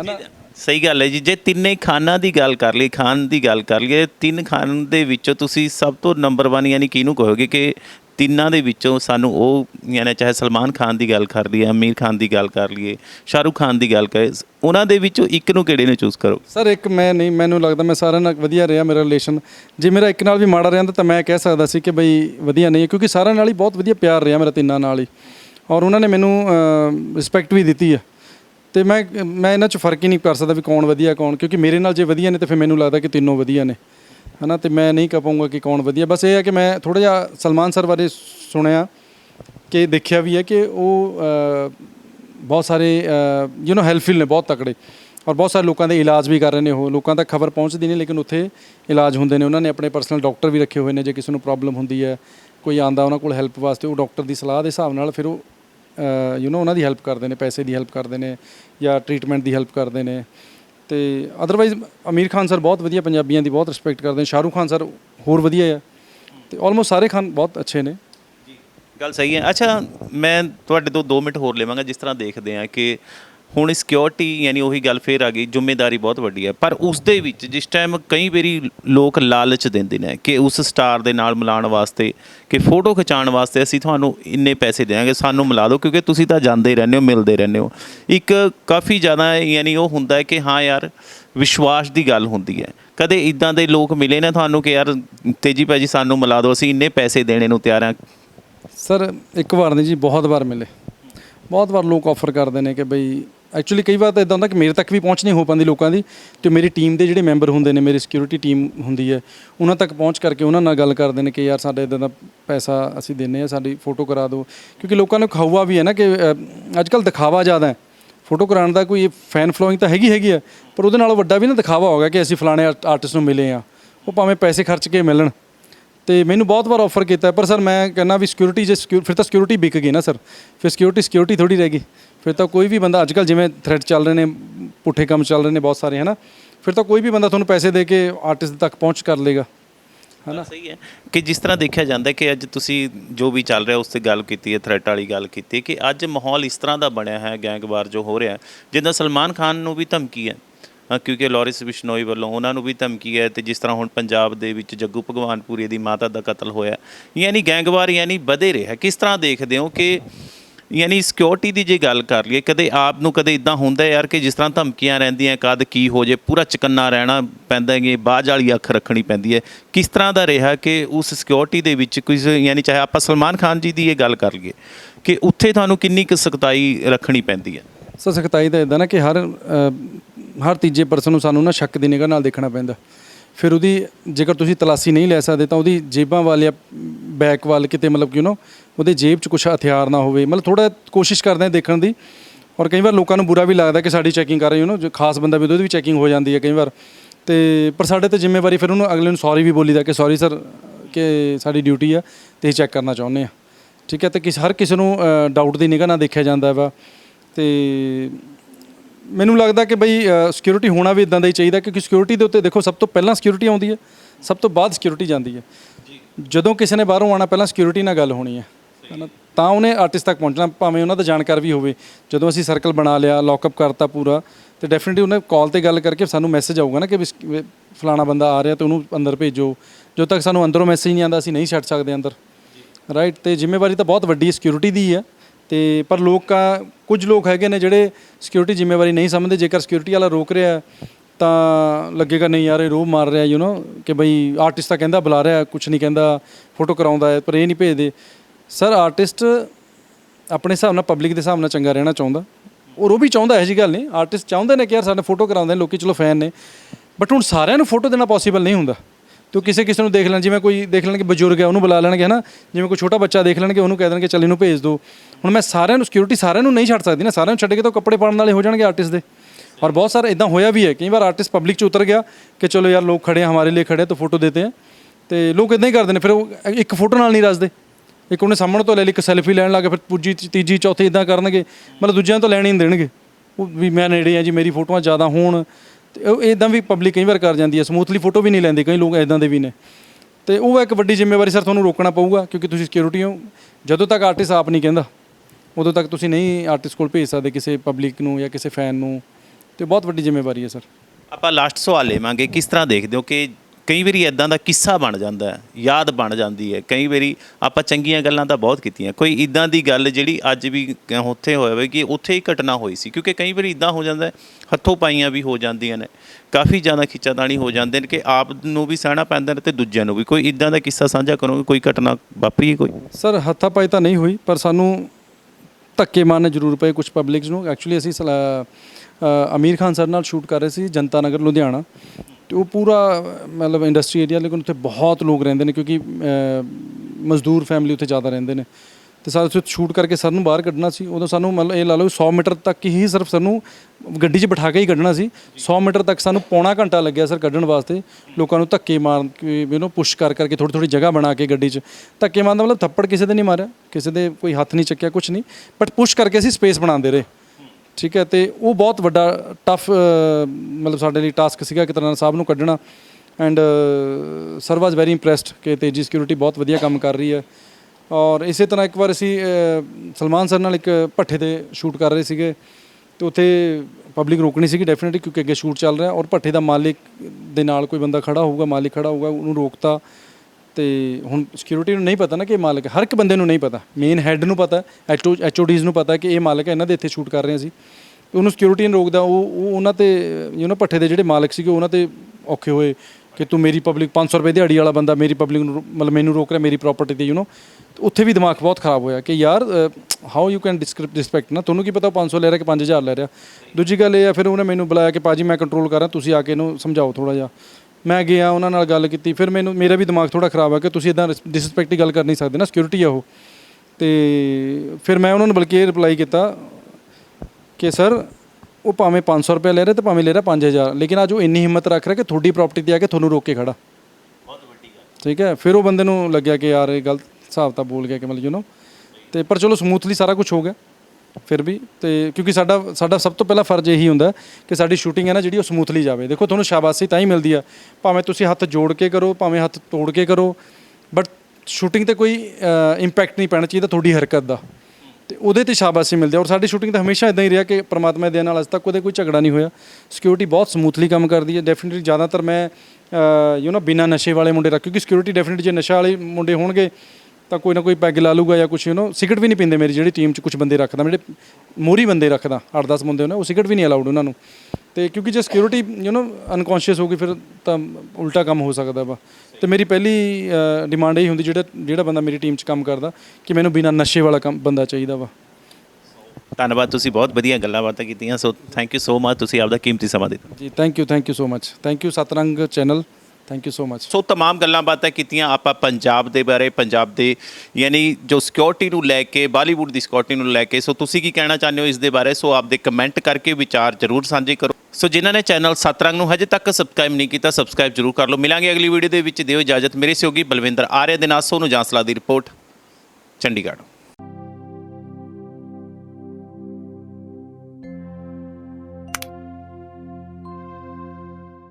ਹਨਾ? ਸਹੀ ਗੱਲ ਹੈ ਜੀ। ਜੇ ਤਿੰਨੇ ਖਾਨਾਂ ਦੀ ਗੱਲ ਕਰ ਲਈ ਖਾਨ ਦੀ ਗੱਲ ਕਰ ਲਈਏ ਤਿੰਨ ਖਾਨ ਦੇ ਵਿੱਚੋਂ ਤੁਸੀਂ ਸਭ ਤੋਂ ਨੰਬਰ 1 ਯਾਨੀ ਕਿਹਨੂੰ ਕਹੋਗੇ ਕਿ ਤਿੰਨਾਂ ਦੇ ਵਿੱਚੋਂ ਸਾਨੂੰ ਉਹ ਯਾਨੀ ਚਾਹੇ ਸਲਮਾਨ ਖਾਨ ਦੀ ਗੱਲ ਕਰ ਲਈਏ ਅਮੀਰ ਖਾਨ ਦੀ ਗੱਲ ਕਰ ਲਈਏ ਸ਼ਾਹਰੁਖ ਖਾਨ ਦੀ ਗੱਲ ਕਰੇ ਉਹਨਾਂ ਦੇ ਵਿੱਚੋਂ ਇੱਕ ਨੂੰ ਕਿਹੜੇ ਨੂੰ ਚੂਜ਼ ਕਰੋ? ਸਰ ਇੱਕ ਮੈਂ ਨਹੀਂ ਮੈਨੂੰ ਲੱਗਦਾ ਮੈਂ ਸਾਰਿਆਂ ਨਾਲ ਵਧੀਆ ਰਿਹਾ ਮੇਰਾ ਰਿਲੇਸ਼ਨ ਜੇ ਮੇਰਾ ਇੱਕ ਨਾਲ ਵੀ ਮਾੜਾ ਰਹਿੰਦਾ ਤਾਂ ਮੈਂ ਕਹਿ ਸਕਦਾ ਸੀ ਕਿ ਬਈ ਵਧੀਆ ਨਹੀਂ ਹੈ ਕਿਉਂਕਿ ਸਾਰਿਆਂ ਨਾਲ ਹੀ ਬਹੁਤ ਵਧੀਆ ਪਿਆਰ ਰਿਹਾ ਮੇਰਾ ਤਿੰਨਾਂ ਨਾਲ ਹੀ। ਔਰ ਉਹਨਾਂ ਨੇ ਮੈਨੂੰ ਰਿਸਪੈਕਟ ਵੀ ਦਿੱਤੀ ਹੈ। ਤੇ ਮੈਂ ਮੈਂ ਇਹਨਾਂ 'ਚ ਫ਼ਰਕ ਹੀ ਨਹੀਂ ਕਰ ਸਕਦਾ ਵੀ ਕੌਣ ਵਧੀਆ, ਕੌਣ, ਕਿਉਂਕਿ ਮੇਰੇ ਨਾਲ ਜੇ ਵਧੀਆ ਨੇ ਤਾਂ ਫਿਰ ਮੈਨੂੰ ਲੱਗਦਾ ਕਿ ਤਿੰਨੋਂ ਵਧੀਆ ਨੇ। ਹਨਾ, ਤੇ ਮੈਂ ਨਹੀਂ ਕਹਿ ਕਿ ਕੌਣ ਵਧੀਆ। ਬਸ ਇਹ ਹੈ ਕਿ ਮੈਂ ਥੋੜਾ ਜਿਹਾ ਸਲਮਾਨ ਸਰ ਬਾਰੇ ਸੁਣਿਆ ਕਿ ਦੇਖਿਆ ਵੀ ਹੈ ਕਿ ਉਹ ਬਹੁਤ ਸਾਰੇ ਯੂ نو ਹੈਲਪਫੁਲ ਨੇ, ਬਹੁਤ ਤਕੜੇ। ਔਰ ਬਹੁਤ ਸਾਰੇ ਲੋਕਾਂ ਦੇ ਇਲਾਜ ਵੀ ਕਰ ਰਹੇ ਨੇ ਉਹ। ਲੋਕਾਂ ਤੱਕ ਖਬਰ ਪਹੁੰਚਦੀ ਨਹੀਂ, ਲੇਕਿਨ ਉੱਥੇ ਇਲਾਜ ਹੁੰਦੇ ਨੇ। ਉਹਨਾਂ ਨੇ ਆਪਣੇ ਪਰਸਨਲ ਡਾਕਟਰ ਵੀ ਰੱਖੇ ਹੋਏ ਨੇ, ਜੇ ਕਿਸੇ ਨੂੰ ਪ੍ਰੋਬਲਮ ਹੁੰਦੀ ਹੈ, ਕੋਈ ਆਂਦਾ ਉਹਨਾਂ ਕੋਲ ਹੈਲਪ ਵਾਸਤੇ, ਉਹ ਡਾਕਟਰ ਦੀ ਸਲਾਹ ਦੇ ਹਿਸਾਬ ਨਾਲ ਫਿਰ ਉਹ ਯੂ نو ਉਹਨਾਂ ਦੀ ਹੈਲਪ ਕਰਦੇ ਨੇ, ਪੈਸੇ ਦੀ ਹੈਲਪ ਕਰਦੇ ਨੇ ਜਾਂ ਟ੍ਰੀਟਮੈਂਟ ਦੀ ਹੈਲਪ ਕਰਦੇ ਨੇ। ਤੇ ਅਦਰਵਾਈਜ਼ ਅਮੀਰ ਖਾਨ ਸਰ ਬਹੁਤ ਵਧੀਆ ਪੰਜਾਬੀਆਂ ਦੀ ਬਹੁਤ ਰਿਸਪੈਕਟ ਕਰਦੇ ਨੇ। ਸ਼ਾਹਰੁਖ ਖਾਨ ਸਰ ਹੋਰ ਵਧੀਆ ਆ। ਤੇ ਆਲਮੋਸਟ ਸਾਰੇ ਖਾਨ ਬਹੁਤ ਅੱਛੇ ਨੇ। ਗੱਲ ਸਹੀ ਹੈ। ਅੱਛਾ, ਮੈਂ ਤੁਹਾਡੇ ਤੋਂ 2 ਮਿੰਟ ਹੋਰ ਲਵਾਂਗਾ ਜਿਸ ਤਰ੍ਹਾਂ ਦੇਖਦੇ ਆ ਕਿ ਹੁਣ ਸਿਕਿਉਰਿਟੀ ਯਾਨੀ ਉਹੀ ਗੱਲ ਫੇਰ ਆ ਗਈ ਜ਼ਿੰਮੇਵਾਰੀ ਬਹੁਤ ਵੱਡੀ ਹੈ। ਪਰ ਉਸ ਦੇ ਵਿੱਚ ਜਿਸ ਟਾਈਮ ਕਈ ਵਾਰੀ ਲੋਕ ਲਾਲਚ ਦਿੰਦੇ ਨੇ ਕਿ ਉਸ ਸਟਾਰ ਦੇ ਨਾਲ ਮਿਲਾਉਣ ਵਾਸਤੇ ਕਿ ਫੋਟੋ ਖਿਚਾਉਣ ਵਾਸਤੇ ਅਸੀਂ ਤੁਹਾਨੂੰ ਇੰਨੇ ਪੈਸੇ ਦੇਵਾਂਗੇ, ਸਾਨੂੰ ਮਿਲਾ ਦਿਓ, ਕਿਉਂਕਿ ਤੁਸੀਂ ਤਾਂ ਜਾਂਦੇ ਰਹਿੰਦੇ ਹੋ, ਮਿਲਦੇ ਰਹਿੰਦੇ ਹੋ। ਇੱਕ ਕਾਫੀ ਜ਼ਿਆਦਾ ਯਾਨੀ ਉਹ ਹੁੰਦਾ ਹੈ ਕਿ ਹਾਂ ਯਾਰ, ਵਿਸ਼ਵਾਸ ਦੀ ਗੱਲ ਹੁੰਦੀ ਹੈ। ਕਦੇ ਇਦਾਂ ਦੇ ਲੋਕ ਮਿਲੇ ਨਾ ਤੁਹਾਨੂੰ ਕਿ ਯਾਰ ਤੇਜੀ ਭਾਜੀ ਸਾਨੂੰ ਮਿਲਾ ਦਿਓ, ਅਸੀਂ ਇੰਨੇ ਪੈਸੇ ਦੇਣੇ ਨੂੰ ਤਿਆਰ ਹਾਂ। ਸਰ, ਇੱਕ ਵਾਰ ਨਹੀਂ ਜੀ, ਬਹੁਤ ਵਾਰ ਮਿਲੇ। ਬਹੁਤ ਵਾਰ ਲੋਕ ਆਫਰ ਕਰਦੇ ਨੇ ਕਿ ਬਈ ਐਕਚੁਅਲੀ ਕਈ ਵਾਰ ਤਾਂ ਇਦਾਂ ਹੁੰਦਾ ਕਿ ਮੇਰੇ ਤੱਕ ਵੀ ਪਹੁੰਚ ਨਹੀਂ ਹੋ ਪਾਉਂਦੀ ਲੋਕਾਂ ਦੀ, ਤੇ ਮੇਰੀ ਟੀਮ ਦੇ ਜਿਹੜੇ ਮੈਂਬਰ ਹੁੰਦੇ ਨੇ, ਮੇਰੀ ਸਿਕਿਉਰਿਟੀ ਟੀਮ ਹੁੰਦੀ ਹੈ, ਉਹਨਾਂ ਤੱਕ ਪਹੁੰਚ ਕਰਕੇ ਉਹਨਾਂ ਨਾਲ ਗੱਲ ਕਰਦੇ ਨੇ ਕਿ ਯਾਰ ਸਾਡੇ ਇਦਾਂ ਦਾ ਪੈਸਾ ਅਸੀਂ ਦਿੰਨੇ ਆ ਸਾਡੀ ਫੋਟੋ ਕਰਾ ਦਿਓ। ਕਿਉਂਕਿ ਲੋਕਾਂ ਨੂੰ ਖਾਊਆ ਵੀ ਹੈ ਨਾ ਕਿ ਅੱਜ ਕੱਲ ਦਿਖਾਵਾ ਜ਼ਿਆਦਾ ਹੈ। ਫੋਟੋ ਕਰਾਉਣ ਦਾ ਕੋਈ ਫੈਨ ਫਲੋਇੰਗ ਤਾਂ ਹੈਗੀ ਹੈਗੀ ਆ ਪਰ ਉਹਦੇ ਨਾਲੋਂ ਵੱਡਾ ਵੀ ਨਾ ਦਿਖਾਵਾ ਹੋਗਾ ਕਿ ਅਸੀਂ ਫਲਾਣੇ ਆਰਟਿਸਟ ਨੂੰ ਮਿਲੇ ਆ ਉਹ ਭਾਵੇਂ ਪੈਸੇ ਖਰਚ ਕੇ ਮਿਲਣ। ਤੇ ਮੈਨੂੰ ਬਹੁਤ ਵਾਰ ਆਫਰ ਕੀਤਾ ਪਰ ਸਰ ਮੈਂ ਕਹਿੰਦਾ ਵੀ ਸਿਕਿਉਰਿਟੀ ਜੇ secure- ਫਿਰ ਤਾਂ ਸਿਕਿਉਰਿਟੀ ਵਿਕ ਗਈ ਨਾ ਸਰ ਫਿਰ ਸਿਕਿਉਰਿਟੀ ਸਿਕਿਉਰਿਟੀ ਥੋੜੀ ਰਹਿ ਗਈ। ਫਿਰ ਤਾਂ ਕੋਈ ਵੀ ਬੰਦਾ ਅੱਜ ਅੱਜਕੱਲ ਜਿਵੇਂ ਥ੍ਰੈਡ ਚੱਲ ਰਹੇ ਨੇ, ਪੁੱਠੇ ਕੰਮ ਚੱਲ ਰਹੇ ਨੇ ਬਹੁਤ ਸਾਰੇ, ਹਨਾ? ਫਿਰ ਤਾਂ ਕੋਈ ਵੀ ਬੰਦਾ ਤੁਹਾਨੂੰ ਪੈਸੇ ਦੇ ਕੇ ਆਰਟਿਸਟ ਤੱਕ ਪਹੁੰਚ ਕਰ ਲੇਗਾ ਹਨਾ? ਸਹੀ ਹੈ ਕਿ ਜਿਸ ਤਰ੍ਹਾਂ ਦੇਖਿਆ ਜਾਂਦਾ ਹੈ ਕਿ ਅੱਜ ਤੁਸੀਂ ਜੋ ਵੀ ਚੱਲ ਰਿਹਾ, ਉਸ ਤੇ ਗੱਲ ਕੀਤੀ ਹੈ ਥ੍ਰੈਟ ਵਾਲੀ ਗੱਲ ਕੀਤੀ ਹੈ ਕਿ ਅੱਜ ਮਾਹੌਲ ਇਸ ਤਰ੍ਹਾਂ ਦਾ ਬਣਿਆ ਹੈ, ਗੈਂਗਵਾਰ ਜੋ ਹੋ ਰਿਹਾ ਹੈ। ਜਿੱਦਾਂ ਸਲਮਾਨ ਖਾਨ ਨੂੰ ਵੀ ਧਮਕੀ ਹੈ। ਕਿਉਂਕਿ ਲੋਰਿਸ ਬਿਸ਼ਨੋਈ ਵੱਲੋਂ ਉਹਨਾਂ ਨੂੰ ਵੀ ਧਮਕੀ ਹੈ ਤੇ ਜਿਸ ਤਰ੍ਹਾਂ ਹੁਣ ਪੰਜਾਬ ਦੇ ਵਿੱਚ ਜੱਗੂ ਭਗਵਾਨਪੁਰੀ ਦੀ ਮਾਤਾ ਦਾ ਕਤਲ ਹੋਇਆ, ਯਾਨੀ ਗੈਂਗਵਾਰ ਯਾਨੀ ਵਧੇ ਰਿਹਾ ਕਿਸ ਤਰ੍ਹਾਂ ਦੇਖਦੇ ਹੋ ਕਿ ਯਾਨੀ ਸਿਕਿਉਰਿਟੀ ਦੀ ਜੇ ਗੱਲ ਕਰ ਲਈਏ, ਕਦੇ ਆਪ ਨੂੰ ਕਦੇ ਇਦਾਂ ਹੁੰਦਾ ਯਾਰ ਕਿ ਜਿਸ ਤਰ੍ਹਾਂ ਧਮਕੀਆਂ ਰਹਿੰਦੀਆਂ ਕਦ ਕੀ ਹੋ ਜੇ, ਪੂਰਾ ਚਕੰਨਾ ਰਹਿਣਾ ਪੈਂਦਾ ਹੈ ਕਿ ਵਾਲੀ ਅੱਖ ਰੱਖਣੀ ਪੈਂਦੀ ਹੈ। ਕਿਸ ਤਰ੍ਹਾਂ ਦਾ ਰਿਹਾ ਕਿ ਉਸ ਸਿਕਿਉਰਿਟੀ ਦੇ ਵਿੱਚ ਕੁਝ ਯਾਨੀ ਚਾਹੇ ਆਪਾਂ ਸਲਮਾਨ ਖਾਨ ਜੀ ਦੀ ਇਹ ਗੱਲ ਕਰ ਲਈਏ ਕਿ ਉੱਥੇ ਤੁਹਾਨੂੰ ਕਿੰਨੀ ਕੁ ਸਖਤਾਈ ਰੱਖਣੀ ਪੈਂਦੀ ਹੈ? ਸਰ ਸਖਤਾਈ ਤਾਂ ਇਦਾਂ ਨਾ ਕਿ ਹਰ ਹਰ ਤੀਜੇ ਪਰਸਨ ਨੂੰ ਸਾਨੂੰ ਨਾ ਸ਼ੱਕ ਦੀ ਨਿਗਾਹ ਨਾਲ ਦੇਖਣਾ ਪੈਂਦਾ। ਫਿਰ ਉਹਦੀ ਜੇਕਰ ਤੁਸੀਂ ਤਲਾਸੀ ਨਹੀਂ ਲੈ ਸਕਦੇ ਤਾਂ ਉਹਦੀ ਜੇਬਾਂ ਵੱਲ ਜਾਂ ਬੈਕ ਵੱਲ ਕਿਤੇ ਮਤਲਬ ਕਿ ਯੂ ਉਹਦੇ ਜੇਬ 'ਚ ਕੁਝ ਹਥਿਆਰ ਨਾ ਹੋਵੇ। ਮਤਲਬ ਥੋੜਾ ਕੋਸ਼ਿਸ਼ ਕਰਦੇ ਹਾਂ ਦੇਖਣ ਦੀ। ਔਰ ਕਈ ਵਾਰ ਲੋਕਾਂ ਨੂੰ ਬੁਰਾ ਵੀ ਲੱਗਦਾ ਕਿ ਸਾਡੀ ਚੈਕਿੰਗ ਕਰ ਰਹੇ ਯੂ ਜੋ ਖਾਸ ਬੰਦਾ ਵੀ ਉਹਦੀ ਵੀ ਚੈਕਿੰਗ ਹੋ ਜਾਂਦੀ ਹੈ ਕਈ ਵਾਰ। ਤੇ ਪਰ ਸਾਡੇ ਤੇ ਜ਼ਿੰਮੇਵਾਰੀ ਫਿਰ ਉਹਨੂੰ ਅਗਲੇ ਨੂੰ ਸੌਰੀ ਵੀ ਬੋਲੀਦਾ ਕਿ ਸੌਰੀ ਸਰ ਕਿ ਸਾਡੀ ਡਿਊਟੀ ਆ, ਤੇ ਇਹ ਚੈੱਕ ਕਰਨਾ ਚਾਹੁੰਦੇ ਆ ਠੀਕ ਹੈ, ਤੇ ਕਿਸ, ਹਰ ਕਿਸੇ ਨੂੰ ਡਾਊਟ ਦੀ ਨਿਗਾਹ ਨਾਲ ਦੇਖਿਆ ਜਾਂਦਾ ਵਾ। ਤੇ ਮੈਨੂੰ ਲੱਗਦਾ ਕਿ ਬਈ ਸਿਕਿਉਰਿਟੀ ਹੋਣਾ ਵੀ ਇਦਾਂ ਦਾ ਹੀ ਚਾਹੀਦਾ ਕਿਉਂਕਿ ਸਿਕਿਉਰਿਟੀ ਦੇ ਉੱਤੇ ਦੇਖੋ ਸਭ ਤੋਂ ਪਹਿਲਾਂ ਸਿਕਿਉਰਿਟੀ ਆਉਂਦੀ ਹੈ ਸਭ ਤੋਂ ਬਾਅਦ ਸਿਕਿਉਰਿਟੀ ਜਾਂਦੀ ਹੈ। ਜਦੋਂ ਕਿਸੇ ਨੇ ਬਾਹਰੋਂ ਆਉਣਾ ਪਹਿਲਾਂ ਸਿਕਿਉਰਿਟੀ ਨਾਲ ਗੱਲ ਹੋਣੀ ਹੈ। ਤਾਂ ਉਹਨੇ ਆਰਟਿਸਟ ਤੱਕ ਪਹੁੰਚਣਾ ਭਾਵੇਂ ਉਹਨਾਂ ਦਾ ਜਾਣਕਾਰ ਵੀ ਹੋਵੇ। ਜਦੋਂ ਅਸੀਂ ਸਰਕਲ ਬਣਾ ਲਿਆ ਲੌਕਅਪ ਕਰਤਾ ਪੂਰਾ ਤੇ ਡੈਫੀਨਿਟਲੀ ਉਹਨੇ ਕਾਲ ਤੇ ਗੱਲ ਕਰਕੇ ਸਾਨੂੰ ਮੈਸੇਜ ਆਊਗਾ ਨਾ ਕਿ ਫਲਾਣਾ ਬੰਦਾ ਆ ਰਿਹਾ ਤੇ ਉਹਨੂੰ ਅੰਦਰ ਭੇਜੋ। ਜਦੋਂ ਤੱਕ ਸਾਨੂੰ ਅੰਦਰੋਂ ਮੈਸੇਜ ਨਹੀਂ ਆਉਂਦਾ ਅਸੀਂ ਨਹੀਂ ਛੱਡ ਸਕਦੇ ਅੰਦਰ। ਰਾਈਟ ਤੇ ਜ਼ਿੰਮੇਵਾਰੀ ਤਾਂ ਬਹੁਤ ਵੱਡੀ ਸਿਕਿਉਰਿਟੀ ਦੀ ਹੈ। ਤੇ ਪਰ ਲੋਕ ਕੁਝ ਲੋਕ ਹੈਗੇ ਨੇ ਜਿਹੜੇ ਸਿਕਿਉਰਿਟੀ ਜ਼ਿੰਮੇਵਾਰੀ ਨਹੀਂ ਸਮਝਦੇ। ਜੇਕਰ ਸਿਕਿਉਰਿਟੀ ਵਾਲਾ ਰੋਕ ਰਿਹਾ, ਤਾਂ ਲੱਗੇਗਾ ਨਹੀਂ ਯਾਰ ਇਹ ਰੋਹ ਮਾਰ ਰਿਹਾ ਯੂ نو ਕਿ ਬਈ ਆਰਟਿਸਟ ਤਾਂ ਕਹਿੰਦਾ ਬੁਲਾ ਰਿਹਾ ਕੁਝ ਨਹੀਂ ਕਹਿੰਦਾ ਫੋਟੋ ਕਰਾਉਂਦਾ ਹੈ, ਪਰ ਇਹ ਨਹੀਂ ਭੇਜਦੇ। ਸਰ ਆਰਟਿਸਟ ਆਪਣੇ ਹਿਸਾਬ ਨਾਲ ਪਬਲਿਕ ਦੇ ਹਿਸਾਬ ਨਾਲ ਚੰਗਾ ਰਹਿਣਾ ਚਾਹੁੰਦਾ। ਔਰ ਉਹ ਵੀ ਚਾਹੁੰਦਾ ਹੈ ਜੀ ਗੱਲ ਨਹੀਂ। ਆਰਟਿਸਟ ਚਾਹੁੰਦੇ ਨੇ ਕਿ ਯਾਰ ਸਾਡੇ ਫੋਟੋ ਕਰਾਉਂਦੇ ਨੇ, ਲੋਕੀ ਚਲੋ ਫੈਨ ਨੇ। ਬਟ ਹੁਣ ਸਾਰਿਆਂ ਨੂੰ ਫੋਟੋ ਦੇਣਾ ਪੋਸੀਬਲ ਨਹੀਂ ਹੁੰਦਾ। ਤੇ ਕਿਸੇ ਕਿਸੇ ਨੂੰ ਦੇਖ ਲੈਣ, ਜਿਵੇਂ ਕੋਈ ਦੇਖ ਲੈਣਗੇ ਬਜ਼ੁਰਗ ਹੈ, ਉਹਨੂੰ ਬੁਲਾ ਲੈਣਗੇ, ਹਨਾ? ਜਿਵੇਂ ਕੋਈ ਛੋਟਾ ਬੱਚਾ ਦੇਖ ਲੈਣਗੇ, ਉਹਨੂੰ ਕਹਿ ਦੇਣਗੇ, ਚੱਲ ਇਹਨੂੰ ਭੇਜ ਦਿਓ ਹੁਣ ਮੈਂ ਸਾਰਿਆਂ ਨੂੰ ਸਿਕਿਉਰਿਟੀ ਸਾਰਿਆਂ ਨੂੰ ਨਹੀਂ ਛੱਡ ਸਕਦੀ ਨਾ, ਸਾਰਿਆਂ ਨੂੰ ਛੱਡ ਕੇ ਤਾਂ ਉਹ ਕੱਪੜੇ ਪਾਉਣ ਵਾਲੇ ਹੋ ਜਾਣਗੇ ਆਰਟਿਸਟ ਦੇ। ਔਰ ਬਹੁਤ ਸਾਰਾ ਇਦਾਂ ਹੋਇਆ ਵੀ ਹੈ, ਕਈ ਵਾਰ ਆਰਟਿਸਟ ਪਬਲਿਕ 'ਚ ਉਤਰ ਗਿਆ ਕਿ ਚਲੋ ਯਾਰ ਲੋਕ ਖੜੇ ਹਮਾਰੇ ਲਈ ਖੜੇ ਤਾਂ ਫੋਟੋ ਦੇਤੇ ਹੈ ਤੇ ਲੋਕ ਇਦਾਂ ਹੀ ਕਰਦੇ ਨੇ, ਫਿਰ ਉਹ ਇੱਕ ਫੋਟੋ ਨਾਲ ਨਹੀਂ ਰਸਦੇ। ਇੱਕ ਉਹਨੇ ਸਾਹਮਣੇ ਤੋਂ ਲੈ ਲਈ, ਇੱਕ ਸੈਲਫੀ ਲੈਣ ਲੱਗੇ ਫਿਰ ਦੂਜੀ, ਤੀਜੀ, ਚੌਥੀ ਇਦਾਂ ਕਰਨਗੇ। ਮਤਲਬ ਦੂਜਿਆਂ ਤੋਂ ਲੈਣ ਹੀ ਨਹੀਂ ਦੇਣਗੇ। ਉਹ ਵੀ ਮੈਂ ਨੇੜੇ ਆ ਜੀ, ਮੇਰੀ ਫੋਟੋਆਂ ਜ਼ਿਆਦਾ ਹੋਣ। ਤੇ ਉਹ ਇਦਾਂ ਵੀ ਪਬਲਿਕ ਕਈ ਵਾਰ ਕਰ ਜਾਂਦੀ ਹੈ ਸਮੂਥਲੀ ਫੋਟੋ ਵੀ ਨਹੀਂ ਲੈਂਦੇ, ਕਈ ਲੋਕ ਇਦਾਂ ਦੇ ਵੀ ਨੇ। ਤੇ ਉਹ ਇੱਕ ਵੱਡੀ ਜ਼ਿੰਮੇਵਾਰੀ ਸਰ ਤੁਹਾਨੂੰ ਰੋਕਣਾ ਪਊਗਾ, ਕਿਉਂਕਿ ਤੁਸੀਂ ਸਿਕਿਉਰਿਟੀ ਹੋ। ਜਦੋਂ ਤੱਕ ਆਰਟਿਸਟ ਆਪ ਨਹੀਂ ਕਹਿੰਦਾ। ਉਦੋਂ ਤੱਕ ਤੁਸੀਂ ਨਹੀਂ ਆਰਟਿਸਟ ਕੋਲ ਭੇਜ ਸਕਦੇ ਕਿਸੇ ਪਬਲਿਕ ਨੂੰ ਜਾਂ ਕਿਸੇ ਫੈਨ ਨੂੰ। ਤੇ ਬਹੁਤ ਵੱਡੀ ਜ਼ਿੰਮੇਵਾਰੀ ਹੈ ਸਰ ਆਪਾਂ ਲਾਸਟ ਸਵਾਲ ਲਵਾਂਗੇ ਕਿਸ ਤਰ੍ਹਾਂ ਦੇਖਦੇ ਹੋ ਕਿ ਕਈ ਵਾਰੀ ਇਦਾਂ ਦਾ ਕਿੱਸਾ ਬਣ ਜਾਂਦਾ ਹੈ ਯਾਦ ਬਣ ਜਾਂਦੀ ਹੈ। ਕਈ ਵਾਰੀ ਆਪਾਂ ਚੰਗੀਆਂ ਗੱਲਾਂ ਤਾਂ ਬਹੁਤ ਕੀਤੀਆਂ। ਕੋਈ ਇਦਾਂ ਦੀ ਗੱਲ ਜਿਹੜੀ ਅੱਜ ਵੀ ਉੱਥੇ ਹੋਇਆ ਹੋਵੇ ਕਿ ਉੱਥੇ ਹੀ ਘਟਨਾ ਹੋਈ ਸੀ ਕਿਉਂਕਿ ਕਈ ਵਾਰੀ ਇਦਾਂ ਹੋ ਜਾਂਦਾ ਹੈ ਹੱਥੋਂ ਪਾਈਆਂ ਵੀ ਹੋ ਜਾਂਦੀਆਂ ਨੇ। ਕਾਫੀ ਜ਼ਿਆਦਾ ਖਿੱਚਾਤਾਣੀ ਹੋ ਜਾਂਦੇ ਨੇ ਕਿ ਆਪ ਨੂੰ ਵੀ ਸਹਿਣਾ ਪੈਂਦਾ ਨੇ ਤੇ ਦੂਜਿਆਂ ਨੂੰ ਵੀ। ਕੋਈ ਇਦਾਂ ਦਾ ਕਿੱਸਾ ਸਾਂਝਾ ਕਰੋਗੇ ਕੋਈ ਘਟਨਾ ਵਾਪਰੀ ਹੈ ਕੋਈ? ਸਰ ਹੱਥਾਪਾਈ ਤਾਂ ਨਹੀਂ ਹੋਈ ਪਰ ਸਾਨੂੰ ਧੱਕੇ ਮਾਰਨੇ ਜ਼ਰੂਰ ਪਏ ਕੁਝ ਪਬਲਿਕਸ ਨੂੰ। ਐਕਚੁਅਲੀ ਅਸੀਂ ਸਲਾ- ਅਮੀਰ ਖਾਨ ਸਰ ਨਾਲ ਸ਼ੂਟ ਕਰ ਰਹੇ ਸੀ ਜਨਤਾ ਨਗਰ ਲੁਧਿਆਣਾ। ਤੇ ਉਹ ਪੂਰਾ, ਮਤਲਬ ਇੰਡਸਟਰੀ ਏਰੀਆ ਲੇਕਿਨ ਉੱਥੇ ਬਹੁਤ ਲੋਕ ਰਹਿੰਦੇ ਨੇ ਕਿਉਂਕਿ ਮਜ਼ਦੂਰ ਫੈਮਿਲੀ ਉੱਥੇ ਜ਼ਿਆਦਾ ਰਹਿੰਦੇ ਨੇ। ਤੇ ਸਰ ਉੱਥੇ ਸ਼ੂਟ ਕਰਕੇ ਸਰ ਨੂੰ ਬਾਹਰ ਕੱਢਣਾ ਸੀ। ਉਦੋਂ ਸਾਨੂੰ ਮਤਲਬ ਇਹ ਲਾ ਲਓ 100 ਮੀਟਰ ਤੱਕ ਹੀ ਸਿਰਫ ਸਾਨੂੰ ਗੱਡੀ 'ਚ ਬਿਠਾ ਕੇ ਹੀ ਕੱਢਣਾ ਸੀ। 100 ਮੀਟਰ ਤੱਕ ਸਾਨੂੰ ਪੌਣਾ ਘੰਟਾ ਲੱਗਿਆ ਸਰ ਕੱਢਣ ਵਾਸਤੇ। ਲੋਕਾਂ ਨੂੰ ਧੱਕੇ ਮਾਰ ਕੇ ਇਹਨੂੰ ਪੁਸ਼ ਕਰ ਕਰਕੇ ਥੋੜੀ ਥੋੜੀ ਜਗ੍ਹਾ ਬਣਾ ਕੇ ਗੱਡੀ 'ਚ। ਧੱਕੇ ਮਾਰਨ ਦਾ ਮਤਲਬ ਥੱਪੜ ਕਿਸੇ ਦੇ ਨਹੀਂ ਮਾਰਿਆ। ਕਿਸੇ ਦੇ ਕੋਈ ਹੱਥ ਨਹੀਂ ਚੱਕਿਆ ਕੁਝ ਨਹੀਂ। ਬਟ ਪੁਸ਼ ਕਰਕੇ ਅਸੀਂ ਸਪੇਸ ਬਣਾਉਂਦੇ ਰਹੇ। ਠੀਕ ਹੈ, ਤੇ ਉਹ ਬਹੁਤ ਵੱਡਾ ਟਫ ਮਤਲਬ ਸਾਡੇ ਲਈ ਟਾਸਕ ਸੀਗਾ ਕਿ ਤਰ੍ਹਾਂ ਸਾਹਿਬ ਨੂੰ ਕੱਢਣਾ। And sir was very impressed ਕਿ ਤੇਜੀ ਸਿਕਿਉਰਿਟੀ ਬਹੁਤ ਵਧੀਆ ਕੰਮ ਕਰ ਰਹੀ ਹੈ। ਔਰ ਇਸੇ ਤਰ੍ਹਾਂ ਇੱਕ ਵਾਰ ਅਸੀਂ ਸਲਮਾਨ ਸਰ ਨਾਲ ਇੱਕ ਭੱਠੇ ਤੇ ਸ਼ੂਟ ਕਰ ਰਹੇ ਸੀਗੇ ਤੇ ਉੱਥੇ ਪਬਲਿਕ ਰੋਕਣੀ ਸੀਗੀ ਡੈਫੀਨਿਟਲੀ ਕਿਉਂਕਿ ਅੱਗੇ ਸ਼ੂਟ ਚੱਲ ਰਿਹਾ ਔਰ ਭੱਠੇ ਦਾ ਮਾਲਿਕ ਦੇ ਨਾਲ ਕੋਈ ਬੰਦਾ ਖੜਾ ਹੋਊਗਾ, ਮਾਲਿਕ ਖੜਾ ਹੋਊਗਾ, ਉਹਨੂੰ ਰੋਕਤਾ। ਤੇ ਹੁਣ ਸਿਕਿਉਰਿਟੀ ਨੂੰ ਨਹੀਂ ਪਤਾ ਨਾ ਕਿ ਇਹ ਮਾਲਕ, ਹਰ ਇੱਕ ਬੰਦੇ ਨੂੰ ਨਹੀਂ ਪਤਾ। ਮੇਨ ਹੈੱਡ ਨੂੰ ਪਤਾ ਐਚਓ ਐਚਓਡੀਜ਼ ਨੂੰ ਪਤਾ ਕਿ ਇਹ ਮਾਲਕ ਹੈ ਇਹਨਾਂ ਦੇ ਇੱਥੇ ਸ਼ੂਟ ਕਰ ਰਹੇ ਹਾਂ ਅਸੀਂ ਤੇ ਉਹਨੂੰ ਸਿਕਿਉਰਿਟੀ ਨੂੰ ਰੋਕਦਾ, ਉਹ ਉਹਨਾਂ ਤੇ ਯੂ نو ਭੱਠੇ ਦੇ ਜਿਹੜੇ ਮਾਲਕ ਸੀਗੇ, ਉਹਨਾਂ ਤੇ ਔਖੇ ਹੋਏ। ਕਿ ਤੂੰ ਮੇਰੀ ਪਬਲਿਕ 500 ਰੁਪਏ ਦਿਹਾੜੀ ਵਾਲਾ ਬੰਦਾ, ਮੇਰੀ ਪਬਲਿਕ ਨੂੰ ਰੋ- ਮਤਲਬ ਮੈਨੂੰ ਰੋਕ ਰਿਹਾ, ਮੇਰੀ ਪ੍ਰਾਪਰਟੀ ਤੇ ਯੂ نو ਉੱਥੇ ਵੀ ਦਿਮਾਗ ਬਹੁਤ ਖਰਾਬ ਹੋਇਆ ਕਿ ਯਾਰ ਹਾਊ ਯੂ ਕੈਨ ਡਿਸਪੈਕਟ ਨਾ? ਤੁਹਾਨੂੰ ਕੀ ਪਤਾ ਉਹ 500 ਲੈ ਰਿਹਾ ਕਿ 5000 ਲੈ ਰਿਹਾ? ਦੂਜੀ ਗੱਲ ਇਹ ਆ, ਫਿਰ ਉਹਨੇ ਮੈਨੂੰ ਬੁਲਾਇਆ ਕਿ ਪਾਜੀ ਮੈਂ ਕੰਟਰੋਲ ਕਰ ਰਿਹਾ, ਤੁਸੀਂ ਆ ਕੇ ਇਹਨੂੰ ਸਮਝਾਓ ਥੋੜਾ ਜਿਹਾ। ਮੈਂ ਗਿਆ, ਉਹਨਾਂ ਨਾਲ ਗੱਲ ਕੀਤੀ, ਫਿਰ ਮੈਨੂੰ, ਮੇਰਾ ਵੀ ਦਿਮਾਗ ਥੋੜਾ ਖਰਾਬ ਆ ਕਿ ਤੁਸੀਂ ਇਦਾਂ ਡਿਸਰੈਸਪੈਕਟ ਦੀ ਗੱਲ ਕਰ ਨਹੀਂ ਸਕਦੇ ਨਾ ਸਿਕਿਉਰਿਟੀ ਆ ਉਹ। ਤੇ ਫਿਰ ਮੈਂ ਉਹਨਾਂ ਨੂੰ ਬਲਕਿ ਇਹ ਰਿਪਲਾਈ ਕੀਤਾ ਕਿ ਸਰ ਉਹ ਭਾਵੇਂ 500 ਰੁਪਏ ਲੈ ਰਿਹਾ ਤੇ ਭਾਵੇਂ ਲੈ ਰਿਹਾ 5000 ਲੇਕਿਨ ਅੱਜ ਉਹ ਇੰਨੀ ਹਿੰਮਤ ਰੱਖ ਰਿਹਾ ਕਿ ਤੁਹਾਡੀ ਪ੍ਰਾਪਰਟੀ ਤੇ ਆ ਕੇ ਤੁਹਾਨੂੰ ਰੋਕ ਕੇ ਖੜਾ। ਬਹੁਤ ਵੱਡੀ ਗੱਲ। ਠੀਕ ਹੈ? ਫਿਰ ਉਹ ਬੰਦੇ ਨੂੰ ਲੱਗਿਆ ਕਿ ਯਾਰ ਇਹ ਗਲਤ ਹਿਸਾਬ ਤਾਂ ਬੋਲ ਗਿਆ ਕਿ ਮਤਲਬ ਯੂ نو ਤੇ ਪਰ ਚਲੋ ਸਮੂਥਲੀ ਸਾਰਾ ਕੁਝ ਹੋ ਗਿਆ। ਫਿਰ ਵੀ ਤੇ ਕਿਉਂਕਿ ਸਾਡਾ ਸਾਡਾ ਸਭ ਤੋਂ ਪਹਿਲਾ ਫਰਜ਼ ਇਹੀ ਹੁੰਦਾ ਕਿ ਸਾਡੀ ਸ਼ੂਟਿੰਗ ਹੈ ਨਾ ਜਿਹੜੀ ਉਹ ਸਮੂਥਲੀ ਜਾਵੇ। ਦੇਖੋ ਤੁਹਾਨੂੰ ਸ਼ਾਬਾਸ਼ੀ ਤਾਂ ਹੀ ਮਿਲਦੀ ਆ। ਭਾਵੇਂ ਤੁਸੀਂ ਹੱਥ ਜੋੜ ਕੇ ਕਰੋ ਭਾਵੇਂ ਹੱਥ ਤੋੜ ਕੇ ਕਰੋ ਬਟ ਸ਼ੂਟਿੰਗ ਤੇ ਕੋਈ ਇੰਪੈਕਟ ਨਹੀਂ ਪੈਣਾ ਚਾਹੀਦਾ ਤੁਹਾਡੀ ਹਰਕਤ ਦਾ। ਤੇ ਉਹਦੇ ਤੇ ਸ਼ਾਬਾਸ਼ੀ ਮਿਲਦੀ ਆ ਔਰ ਸਾਡੀ ਸ਼ੂਟਿੰਗ ਤਾਂ ਹਮੇਸ਼ਾ ਇਦਾਂ ਹੀ ਰਿਹਾ ਕਿ ਪ੍ਰਮਾਤਮਾ ਦੇ ਨਾਲ ਅੱਜ ਤੱਕ ਉਹਦੇ ਕੋਈ ਝਗੜਾ ਨਹੀਂ ਹੋਇਆ ਸਿਕਿਉਰਿਟੀ ਬਹੁਤ ਸਮੂਥਲੀ ਕੰਮ ਕਰਦੀ ਹੈ ਡੈਫੀਨਿਟਲੀ ਜ਼ਿਆਦਾਤਰ ਮੈਂ ਯੂ نو ਬਿਨਾ ਨਸ਼ੇ ਵਾਲੇ ਮੁੰਡੇ ਰੱਖ ਕਿਉਂਕਿ ਸਿਕਿਉਰਿਟੀ ਡੈਫੀਨਿਟਲੀ ਜੇ ਨਸ਼ਾ ਵਾਲੇ ਮੁੰਡੇ ਹੋਣਗੇ ਤਾਂ ਕੋਈ ਨਾ ਕੋਈ ਪੈਗ ਲਾ ਲੂਗਾ ਜਾਂ ਕੁਛ ਯੂ نو ਸਿਗਰਟ ਵੀ ਨਹੀਂ ਪੀਂਦੇ ਮੇਰੀ ਜਿਹੜੀ ਟੀਮ 'ਚ ਕੁਝ ਬੰਦੇ ਰੱਖਦਾ ਮੈਂ ਜਿਹੜੇ ਮੋਰੀ ਬੰਦੇ ਰੱਖਦਾ 8-10 ਬੰਦੇ ਉਹਨਾਂ ਉਹ ਸਿਗਰਟ ਵੀ ਨਹੀਂ ਅਲਾਉਡ ਉਹਨਾਂ ਨੂੰ ਤੇ ਕਿਉਂਕਿ ਜੇ ਸਿਕਿਉਰਿਟੀ ਯੂ نو ਅਨਕੌਂਸ਼ੀਅਸ ਹੋ ਗਈ ਫਿਰ ਤਾਂ ਉਲਟਾ ਕੰਮ ਹੋ ਸਕਦਾ ਵਾ ਤੇ ਮੇਰੀ ਪਹਿਲੀ ਡਿਮਾਂਡ ਇਹ ਹੁੰਦੀ ਜਿਹੜਾ ਜਿਹੜਾ ਬੰਦਾ ਮੇਰੀ ਟੀਮ 'ਚ ਕੰਮ ਕਰਦਾ ਕਿ ਮੈਨੂੰ ਬਿਨਾਂ ਨਸ਼ੇ ਵਾਲਾ ਕੰਮ ਬੰਦਾ ਚਾਹੀਦਾ ਵਾ। ਧੰਨਵਾਦ ਤੁਸੀਂ ਬਹੁਤ ਵਧੀਆ ਗੱਲਾਂ ਬਾਤਾਂ ਕੀਤੀਆਂ। So thank you so much ਤੁਸੀਂ ਆਪਦਾ ਕੀਮਤੀ ਸਮਾਂ ਦਿੱਤਾ। ਜੀ thank you thank you so much thank you Satrang channel thank you so much so तमाम ਗੱਲਾਂ ਬਾਤਾਂ ਕੀਤੀਆਂ ਆਪਾਂ ਪੰਜਾਬ ਦੇ ਬਾਰੇ ਪੰਜਾਬ ਦੇ ਯਾਨੀ ਜੋ ਸਿਕਿਉਰਿਟੀ ਨੂੰ ਲੈ ਕੇ ਬਾਲੀਵੁੱਡ ਦੀ ਸਿਕਿਉਰਿਟੀ ਨੂੰ ਲੈ ਕੇ ਸੋ ਤੁਸੀਂ ਕੀ ਕਹਿਣਾ ਚਾਹੁੰਦੇ ਹੋ ਇਸ ਦੇ ਬਾਰੇ ਸੋ ਆਪਦੇ ਕਮੈਂਟ ਕਰਕੇ ਵਿਚਾਰ ਜ਼ਰੂਰ ਸਾਂਝੇ ਕਰੋ ਸੋ ਜਿਨ੍ਹਾਂ ਨੇ ਚੈਨਲ ਸਤਰੰਗ ਨੂੰ ਹਜੇ ਤੱਕ ਸਬਸਕ੍ਰਾਈਬ ਨਹੀਂ ਕੀਤਾ ਸਬਸਕ੍ਰਾਈਬ ਜ਼ਰੂਰ ਕਰ ਲਓ ਮਿਲਾਂਗੇ ਅਗਲੀ ਵੀਡੀਓ ਦੇ ਵਿੱਚ ਦਿਓ ਇਜਾਜ਼ਤ ਮੇਰੇ ਸਹਿਯੋਗੀ ਬਲਵਿੰਦਰ ਆਰਿਆ ਦੇ ਨਾਲ ਸੋਨੂੰ ਜਾਂਸਲਾ ਦੀ ਰਿਪੋਰਟ ਚੰਡੀਗੜ੍ਹ